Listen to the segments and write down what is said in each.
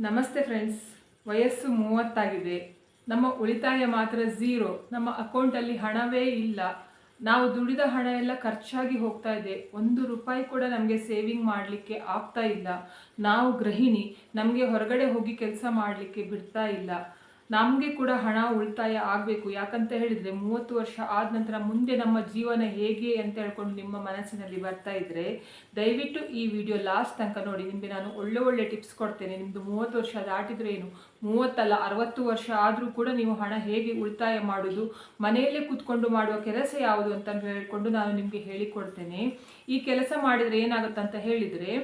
ನಮಸ್ತೆ ಫ್ರೆಂಡ್ಸ್ ವಯಸ್ಸು ಮೂವತ್ತಾಗಿದೆ. ನಮ್ಮ ಉಳಿತಾಯ ಮಾತ್ರ ಝೀರೋ ನಮ್ಮ ಅಕೌಂಟಲ್ಲಿ ಹಣವೇ ಇಲ್ಲ. ನಾವು ದುಡಿದ ಹಣ ಎಲ್ಲ ಖರ್ಚಾಗಿ ಹೋಗ್ತಾ ಇದೆ. ಒಂದು ರೂಪಾಯಿ ಕೂಡ ನಮಗೆ ಸೇವಿಂಗ್ ಮಾಡಲಿಕ್ಕೆ ಆಗ್ತಾ ಇಲ್ಲ. ನಾವು ಗೃಹಿಣಿ. ನಮಗೆ ಹೊರಗಡೆ ಹೋಗಿ ಕೆಲಸ ಮಾಡಲಿಕ್ಕೆ ಬಿಡ್ತಾ ಇಲ್ಲ. ನಮಗೆ ಕೂಡ ಹಣ ಉಳಿತಾಯ ಆಗಬೇಕು. ಯಾಕಂತ ಹೇಳಿದರೆ ಮೂವತ್ತು ವರ್ಷ ಆದ ನಂತರ ಮುಂದೆ ನಮ್ಮ ಜೀವನ ಹೇಗೆ ಅಂತ ಹೇಳ್ಕೊಂಡು ನಿಮ್ಮ ಮನಸ್ಸಿನಲ್ಲಿ ಬರ್ತಾ ಇದ್ದರೆ ದಯವಿಟ್ಟು ಈ ವಿಡಿಯೋ ಲಾಸ್ಟ್ ತನಕ ನೋಡಿ. ನಿಮಗೆ ನಾನು ಒಳ್ಳೆ ಒಳ್ಳೆ ಟಿಪ್ಸ್ ಕೊಡ್ತೇನೆ. ನಿಮ್ಮದು ಮೂವತ್ತು ವರ್ಷ ದಾಟಿದ್ರೆ ಏನು? ಮೂವತ್ತಲ್ಲ, ಅರವತ್ತು ವರ್ಷ ಆದರೂ ಕೂಡ ನೀವು ಹಣ ಹೇಗೆ ಉಳಿತಾಯ ಮಾಡೋದು, ಮನೆಯಲ್ಲೇ ಕೂತ್ಕೊಂಡು ಮಾಡುವ ಕೆಲಸ ಯಾವುದು ಅಂತ ಹೇಳ್ಕೊಂಡು ನಾನು ನಿಮಗೆ ಹೇಳಿಕೊಡ್ತೇನೆ. ಈ ಕೆಲಸ ಮಾಡಿದರೆ ಏನಾಗುತ್ತೆ ಅಂತ ಹೇಳಿದರೆ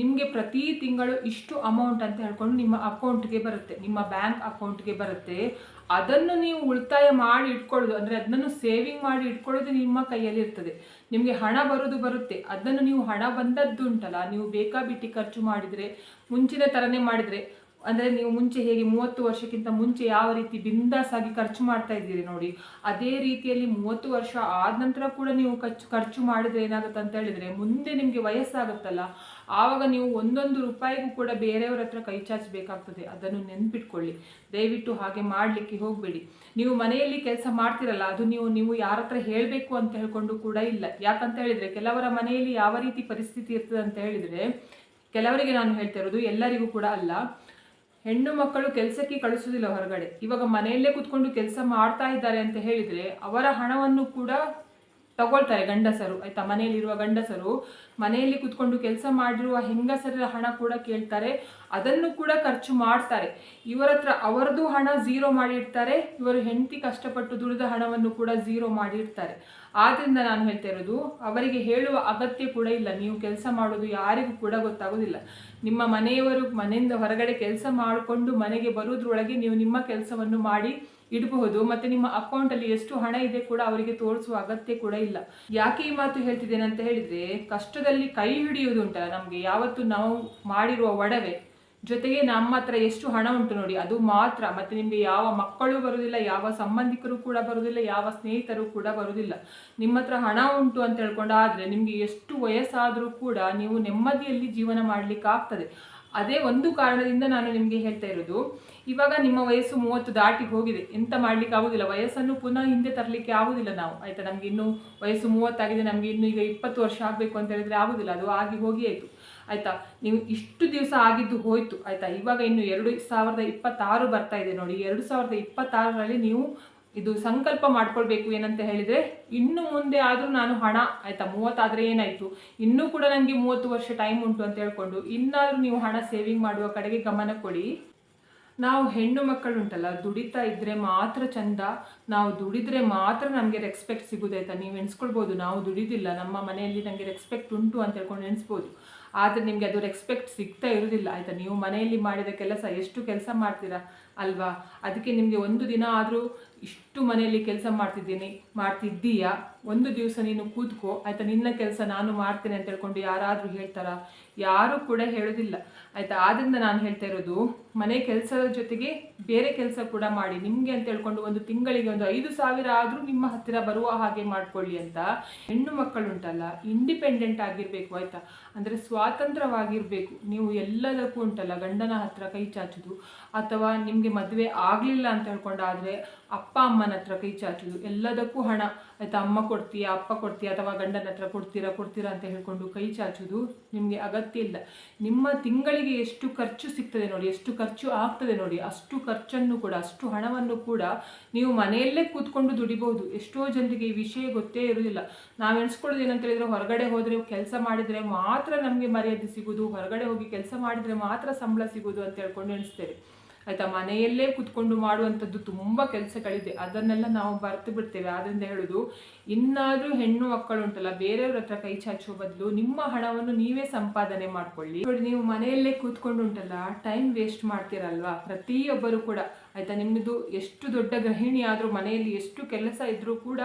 ನಿಮಗೆ ಪ್ರತಿ ತಿಂಗಳು ಇಷ್ಟು ಅಮೌಂಟ್ ಅಂತ ಹೇಳ್ಕೊಂಡು ನಿಮ್ಮ ಅಕೌಂಟ್ಗೆ ಬರುತ್ತೆ, ನಿಮ್ಮ ಬ್ಯಾಂಕ್ ಅಕೌಂಟ್ಗೆ ಬರುತ್ತೆ. ಅದನ್ನು ನೀವು ಉಳಿತಾಯ ಮಾಡಿ ಇಟ್ಕೊಳ್ಳೋದು, ಅಂದರೆ ಅದನ್ನು ಸೇವಿಂಗ್ ಮಾಡಿ ಇಟ್ಕೊಳ್ಳೋದು ನಿಮ್ಮ ಕೈಯಲ್ಲಿ ಇರ್ತದೆ. ನಿಮಗೆ ಹಣ ಬರೋದು ಬರುತ್ತೆ. ಅದನ್ನು ನೀವು ಹಣ ಬಂದದ್ದು ಉಂಟಲ್ಲ, ನೀವು ಬೇಕಾಬಿಟ್ಟಿ ಖರ್ಚು ಮಾಡಿದರೆ, ಮುಂಚಿನ ಥರನೇ ಮಾಡಿದರೆ, ಅಂದರೆ ನೀವು ಮುಂಚೆ ಹೇಗೆ ಮೂವತ್ತು ವರ್ಷಕ್ಕಿಂತ ಮುಂಚೆ ಯಾವ ರೀತಿ ಬಿಂದಾಸಾಗಿ ಖರ್ಚು ಮಾಡ್ತಾ ಇದ್ದೀರಿ ನೋಡಿ, ಅದೇ ರೀತಿಯಲ್ಲಿ ಮೂವತ್ತು ವರ್ಷ ಆದ ನಂತರ ಕೂಡ ನೀವು ಖರ್ಚು ಖರ್ಚು ಮಾಡಿದ್ರೆ ಏನಾಗುತ್ತೆ ಅಂತ ಹೇಳಿದರೆ, ಮುಂದೆ ನಿಮಗೆ ವಯಸ್ಸಾಗುತ್ತಲ್ಲ ಆವಾಗ ನೀವು ಒಂದೊಂದು ರೂಪಾಯಿಗೂ ಕೂಡ ಬೇರೆಯವ್ರ ಹತ್ರ ಕೈ ಚಾಚಬೇಕಾಗ್ತದೆ. ಅದನ್ನು ನೆನ್ಪಿಟ್ಕೊಳ್ಳಿ. ದಯವಿಟ್ಟು ಹಾಗೆ ಮಾಡಲಿಕ್ಕೆ ಹೋಗಬೇಡಿ. ನೀವು ಮನೆಯಲ್ಲಿ ಕೆಲಸ ಮಾಡ್ತಿರಲ್ಲ, ಅದು ನೀವು ನೀವು ಯಾರ ಹತ್ರ ಹೇಳಬೇಕು ಅಂತ ಹೇಳ್ಕೊಂಡು ಕೂಡ ಇಲ್ಲ. ಯಾಕಂತ ಹೇಳಿದರೆ, ಕೆಲವರ ಮನೆಯಲ್ಲಿ ಯಾವ ರೀತಿ ಪರಿಸ್ಥಿತಿ ಇರ್ತದೆ ಅಂತ ಹೇಳಿದರೆ, ಕೆಲವರಿಗೆ ನಾನು ಹೇಳ್ತಾ ಇರೋದು, ಎಲ್ಲರಿಗೂ ಕೂಡ ಅಲ್ಲ. ಹೆಣ್ಣು ಮಕ್ಕಳು ಕೆಲಸಕ್ಕೆ ಕಳಿಸೋದಿಲ್ಲ ಹೊರಗಡೆ. ಇವಾಗ ಮನೆಯಲ್ಲೇ ಕೂತ್ಕೊಂಡು ಕೆಲಸ ಮಾಡ್ತಾ ಇದ್ದಾರೆ ಅಂತ ಹೇಳಿದರೆ, ಅವರ ಹಣವನ್ನು ಕೂಡ ತಗೊಳ್ತಾರೆ ಗಂಡಸರು, ಆಯ್ತಾ? ಮನೆಯಲ್ಲಿರುವ ಗಂಡಸರು, ಮನೆಯಲ್ಲಿ ಕುತ್ಕೊಂಡು ಕೆಲಸ ಮಾಡಿರುವ ಹೆಂಗಸರ ಹಣ ಕೂಡ ಕೇಳ್ತಾರೆ, ಅದನ್ನು ಕೂಡ ಖರ್ಚು ಮಾಡ್ತಾರೆ. ಇವರ ಹತ್ರ ಅವರದು ಹಣ ಝೀರೋ ಮಾಡಿರ್ತಾರೆ, ಇವರು ಹೆಂಡತಿ ಕಷ್ಟಪಟ್ಟು ದುಡಿದ ಹಣವನ್ನು ಕೂಡ ಝೀರೋ ಮಾಡಿರ್ತಾರೆ. ಆದ್ದರಿಂದ ನಾನು ಹೇಳ್ತಾ ಇರೋದು, ಅವರಿಗೆ ಹೇಳುವ ಅಗತ್ಯ ಕೂಡ ಇಲ್ಲ. ನೀವು ಕೆಲಸ ಮಾಡೋದು ಯಾರಿಗೂ ಕೂಡ ಗೊತ್ತಾಗೋದಿಲ್ಲ ನಿಮ್ಮ ಮನೆಯವರು ಮನೆಯಿಂದ ಹೊರಗಡೆ ಕೆಲಸ ಮಾಡಿಕೊಂಡು ಮನೆಗೆ ಬರೋದ್ರೊಳಗೆ ನೀವು ನಿಮ್ಮ ಕೆಲಸವನ್ನು ಮಾಡಿ ಇಡಬಹುದು, ಮತ್ತೆ ನಿಮ್ಮ ಅಕೌಂಟಲ್ಲಿ ಎಷ್ಟು ಹಣ ಇದೆ ಕೂಡ ಅವರಿಗೆ ತೋರಿಸುವ ಅಗತ್ಯ ಕೂಡ ಇಲ್ಲ. ಯಾಕೆ ಈ ಮಾತು ಹೇಳ್ತಿದ್ದೇನೆ ಅಂತ ಹೇಳಿದ್ರೆ, ಕಷ್ಟದಲ್ಲಿ ಕೈ ಹಿಡಿಯುವುದು ನಮಗೆ ಯಾವತ್ತು ನಾವು ಮಾಡಿರುವ ಒಡವೆ. ಜೊತೆಗೆ ನಮ್ಮ ಹತ್ರ ಎಷ್ಟು ಹಣ ಉಂಟು ನೋಡಿ, ಅದು ಮಾತ್ರ. ಮತ್ತೆ ನಿಮಗೆ ಯಾವ ಮಕ್ಕಳು ಬರುವುದಿಲ್ಲ, ಯಾವ ಸಂಬಂಧಿಕರು ಕೂಡ ಬರುವುದಿಲ್ಲ, ಯಾವ ಸ್ನೇಹಿತರು ಕೂಡ ಬರುವುದಿಲ್ಲ. ನಿಮ್ಮ ಹತ್ರ ಹಣ ಉಂಟು ಅಂತ ಹೇಳ್ಕೊಂಡು ಆದ್ರೆ, ನಿಮಗೆ ಎಷ್ಟು ವಯಸ್ಸಾದರೂ ಕೂಡ ನೀವು ನೆಮ್ಮದಿಯಲ್ಲಿ ಜೀವನ ಮಾಡಲಿಕ್ಕೆ ಆಗ್ತದೆ ಅದೇ ಒಂದು ಕಾರಣದಿಂದ ನಾನು ನಿಮಗೆ ಹೇಳ್ತಾ ಇರೋದು ಇವಾಗ ನಿಮ್ಮ ವಯಸ್ಸು ಮೂವತ್ತು ದಾಟಿ ಹೋಗಿದೆ. ಎಂತ ಮಾಡ್ಲಿಕ್ಕೆ ಆಗುದಿಲ್ಲ. ವಯಸ್ಸನ್ನು ಪುನಃ ಹಿಂದೆ ತರಲಿಕ್ಕೆ ಆಗುದಿಲ್ಲ ನಾವು. ಆಯ್ತಾ? ನಮ್ಗೆ ಇನ್ನು ವಯಸ್ಸು ಮೂವತ್ತಾಗಿದೆ. ನಮಗೆ ಇನ್ನು ಈಗ ಇಪ್ಪತ್ತು ವರ್ಷ ಆಗಬೇಕು ಅಂತ ಹೇಳಿದ್ರೆ ಆಗುದಿಲ್ಲ. ಅದು ಆಗಿ ಹೋಗಿ ಆಯಿತು. ಆಯ್ತಾ? ನೀವು ಇಷ್ಟು ದಿವಸ ಆಗಿದ್ದು ಹೋಯ್ತು. ಆಯ್ತಾ? ಇವಾಗ ಇನ್ನು ಎರಡು ಸಾವಿರದ ಇಪ್ಪತ್ತಾರು ಬರ್ತಾ ಇದೆ ನೋಡಿ. ಎರಡು ಸಾವಿರದ ಇಪ್ಪತ್ತಾರರಲ್ಲಿ ನೀವು ಇದು ಸಂಕಲ್ಪ ಮಾಡ್ಕೊಳ್ಬೇಕು ಏನಂತ ಹೇಳಿದರೆ, ಇನ್ನು ಮುಂದೆ ಆದರೂ ನಾನು ಹಣ, ಆಯಿತಾ? ಮೂವತ್ತಾದರೆ ಏನಾಯಿತು? ಇನ್ನೂ ಕೂಡ ನನಗೆ ಮೂವತ್ತು ವರ್ಷ ಟೈಮ್ ಉಂಟು ಅಂತ ಹೇಳ್ಕೊಂಡು, ಇನ್ನಾದರೂ ನೀವು ಹಣ ಸೇವಿಂಗ್ ಮಾಡುವ ಕಡೆಗೆ ಗಮನ ಕೊಡಿ. ನಾವು ಹೆಣ್ಣು ಮಕ್ಕಳು ಉಂಟಲ್ಲ ದುಡಿತಾ ಇದ್ದರೆ ಮಾತ್ರ ಚಂದ. ನಾವು ದುಡಿದ್ರೆ ಮಾತ್ರ ನಮಗೆ ರೆಸ್ಪೆಕ್ಟ್ ಸಿಗೋದಾಯ್ತಾ ನೀವು ಎಣಿಸ್ಕೊಳ್ಬೋದು. ನಾವು ದುಡಿದಿಲ್ಲ, ನಮ್ಮ ಮನೆಯಲ್ಲಿ ನನಗೆ ರೆಸ್ಪೆಕ್ಟ್ ಉಂಟು ಅಂತ ಹೇಳ್ಕೊಂಡು ಎಣಿಸ್ಬೋದು. ಆದರೆ ನಿಮಗೆ ಅದು ರೆಸ್ಪೆಕ್ಟ್ ಸಿಗ್ತಾ ಇರೋದಿಲ್ಲ, ಆಯಿತಾ? ನೀವು ಮನೆಯಲ್ಲಿ ಮಾಡಿದ ಕೆಲಸ, ಎಷ್ಟು ಕೆಲಸ ಮಾಡ್ತೀರಾ ಅಲ್ವಾ? ಅದಕ್ಕೆ ನಿಮಗೆ ಒಂದು ದಿನ ಆದರೂ ಇಷ್ಟು ಮನೆಯಲ್ಲಿ ಕೆಲಸ ಮಾಡ್ತಿದ್ದೀನಿ, ಮಾಡ್ತಿದ್ದೀಯಾ? ಒಂದು ದಿವಸ ನೀನು ಕೂತ್ಕೋ. ಆಯ್ತಾ, ನಿನ್ನ ಕೆಲಸ ನಾನು ಮಾಡ್ತೇನೆ ಅಂತ ಹೇಳ್ಕೊಂಡು ಯಾರಾದರೂ ಹೇಳ್ತಾರಾ? ಯಾರೂ ಕೂಡ ಹೇಳೋದಿಲ್ಲ. ಆಯಿತಾ ಆದ್ದರಿಂದ ನಾನು ಹೇಳ್ತಾ ಇರೋದು, ಮನೆ ಕೆಲಸದ ಜೊತೆಗೆ ಬೇರೆ ಕೆಲಸ ಕೂಡ ಮಾಡಿ. ನಿಮಗೆ ಅಂತ ಹೇಳ್ಕೊಂಡು ಒಂದು ತಿಂಗಳಿಗೆ ಒಂದು ಐದು ಸಾವಿರ ಆದರೂ ನಿಮ್ಮ ಹತ್ತಿರ ಬರುವ ಹಾಗೆ ಮಾಡ್ಕೊಳ್ಳಿ ಅಂತ. ಹೆಣ್ಣು ಮಕ್ಕಳುಂಟಲ್ಲ ಇಂಡಿಪೆಂಡೆಂಟ್ ಆಗಿರಬೇಕು ಆಯಿತಾ. ಅಂದರೆ ಸ್ವಾತಂತ್ರ್ಯವಾಗಿರಬೇಕು. ನೀವು ಎಲ್ಲದಕ್ಕೂ ಉಂಟಲ್ಲ, ಗಂಡನ ಹತ್ರ ಕೈ ಚಾಚುದು. ಅಥವಾ ನಿಮಗೆ ಮದುವೆ ಆಗಲಿಲ್ಲ ಅಂತ ಹೇಳ್ಕೊಂಡಾದರೆ ಅಪ್ಪ ಅಮ್ಮನ ಹತ್ರ ಕೈ ಚಾಚೋದು. ಎಲ್ಲದಕ್ಕೂ ಹಣ. ಆಯಿತಾ, ಅಮ್ಮ ಕೊಡ್ತೀಯಾ, ಅಪ್ಪ ಕೊಡ್ತೀಯಾ ಅಥವಾ ಗಂಡನ ಹತ್ರ ಕೊಡ್ತೀರಾ ಕೊಡ್ತೀರಾ ಅಂತ ಹೇಳ್ಕೊಂಡು ಕೈ ಚಾಚೋದು ನಿಮಗೆ ಅಗತ್ಯ ಇಲ್ಲ. ನಿಮ್ಮ ತಿಂಗಳಿಗೆ ಎಷ್ಟು ಖರ್ಚು ಸಿಗ್ತದೆ ನೋಡಿ, ಎಷ್ಟು ಖರ್ಚು ಆಗ್ತದೆ ನೋಡಿ, ಅಷ್ಟು ಖರ್ಚನ್ನು ಕೂಡ, ಅಷ್ಟು ಹಣವನ್ನು ಕೂಡ ನೀವು ಮನೆಯಲ್ಲೇ ಕೂತ್ಕೊಂಡು ದುಡಿಬಹುದು. ಎಷ್ಟೋ ಜನರಿಗೆ ಈ ವಿಷಯ ಗೊತ್ತೇ ಇರೋದಿಲ್ಲ ನಾವು ಎಣಿಸ್ಕೊಳ್ಳೋದು ಏನಂತ ಹೇಳಿದ್ರೆ ಹೊರಗಡೆ ಹೋದರೆ ಕೆಲಸ ಮಾಡಿದರೆ ಮಾತ್ರ ನಮಗೆ ಮರ್ಯಾದೆ ಸಿಗೋದು ಹೊರಗಡೆ ಹೋಗಿ ಕೆಲಸ ಮಾಡಿದರೆ ಮಾತ್ರ ಸಂಬಳ ಸಿಗೋದು ಅಂತ ಹೇಳ್ಕೊಂಡು ಎಣಿಸ್ತೇವೆ. ಆಯಿತಾ? ಮನೆಯಲ್ಲೇ ಕುತ್ಕೊಂಡು ಮಾಡುವಂಥದ್ದು ತುಂಬ ಕೆಲಸಗಳಿದೆ. ಅದನ್ನೆಲ್ಲ ನಾವು ಬರ್ತು ಬಿಡ್ತೇವೆ. ಆದ್ದರಿಂದ ಹೇಳೋದು, ಇನ್ನಾದರೂ ಹೆಣ್ಣು ಮಕ್ಕಳು ಉಂಟಲ್ಲ ಬೇರೆಯವ್ರ ಹತ್ರ ಕೈ ಚಾಚುವ ಬದಲು ನಿಮ್ಮ ಹಣವನ್ನು ನೀವೇ ಸಂಪಾದನೆ ಮಾಡ್ಕೊಳ್ಳಿ. ನೋಡಿ, ನೀವು ಮನೆಯಲ್ಲೇ ಕೂತ್ಕೊಂಡು ಉಂಟಲ್ಲ ಟೈಮ್ ವೇಸ್ಟ್ ಮಾಡ್ತೀರಲ್ವಾ? ಪ್ರತಿಯೊಬ್ಬರು ಕೂಡ. ಆಯಿತಾ? ನಿಮ್ಮದು ಎಷ್ಟು ದೊಡ್ಡ ಗೃಹಿಣಿ ಆದರೂ, ಮನೆಯಲ್ಲಿ ಎಷ್ಟು ಕೆಲಸ ಇದ್ದರೂ ಕೂಡ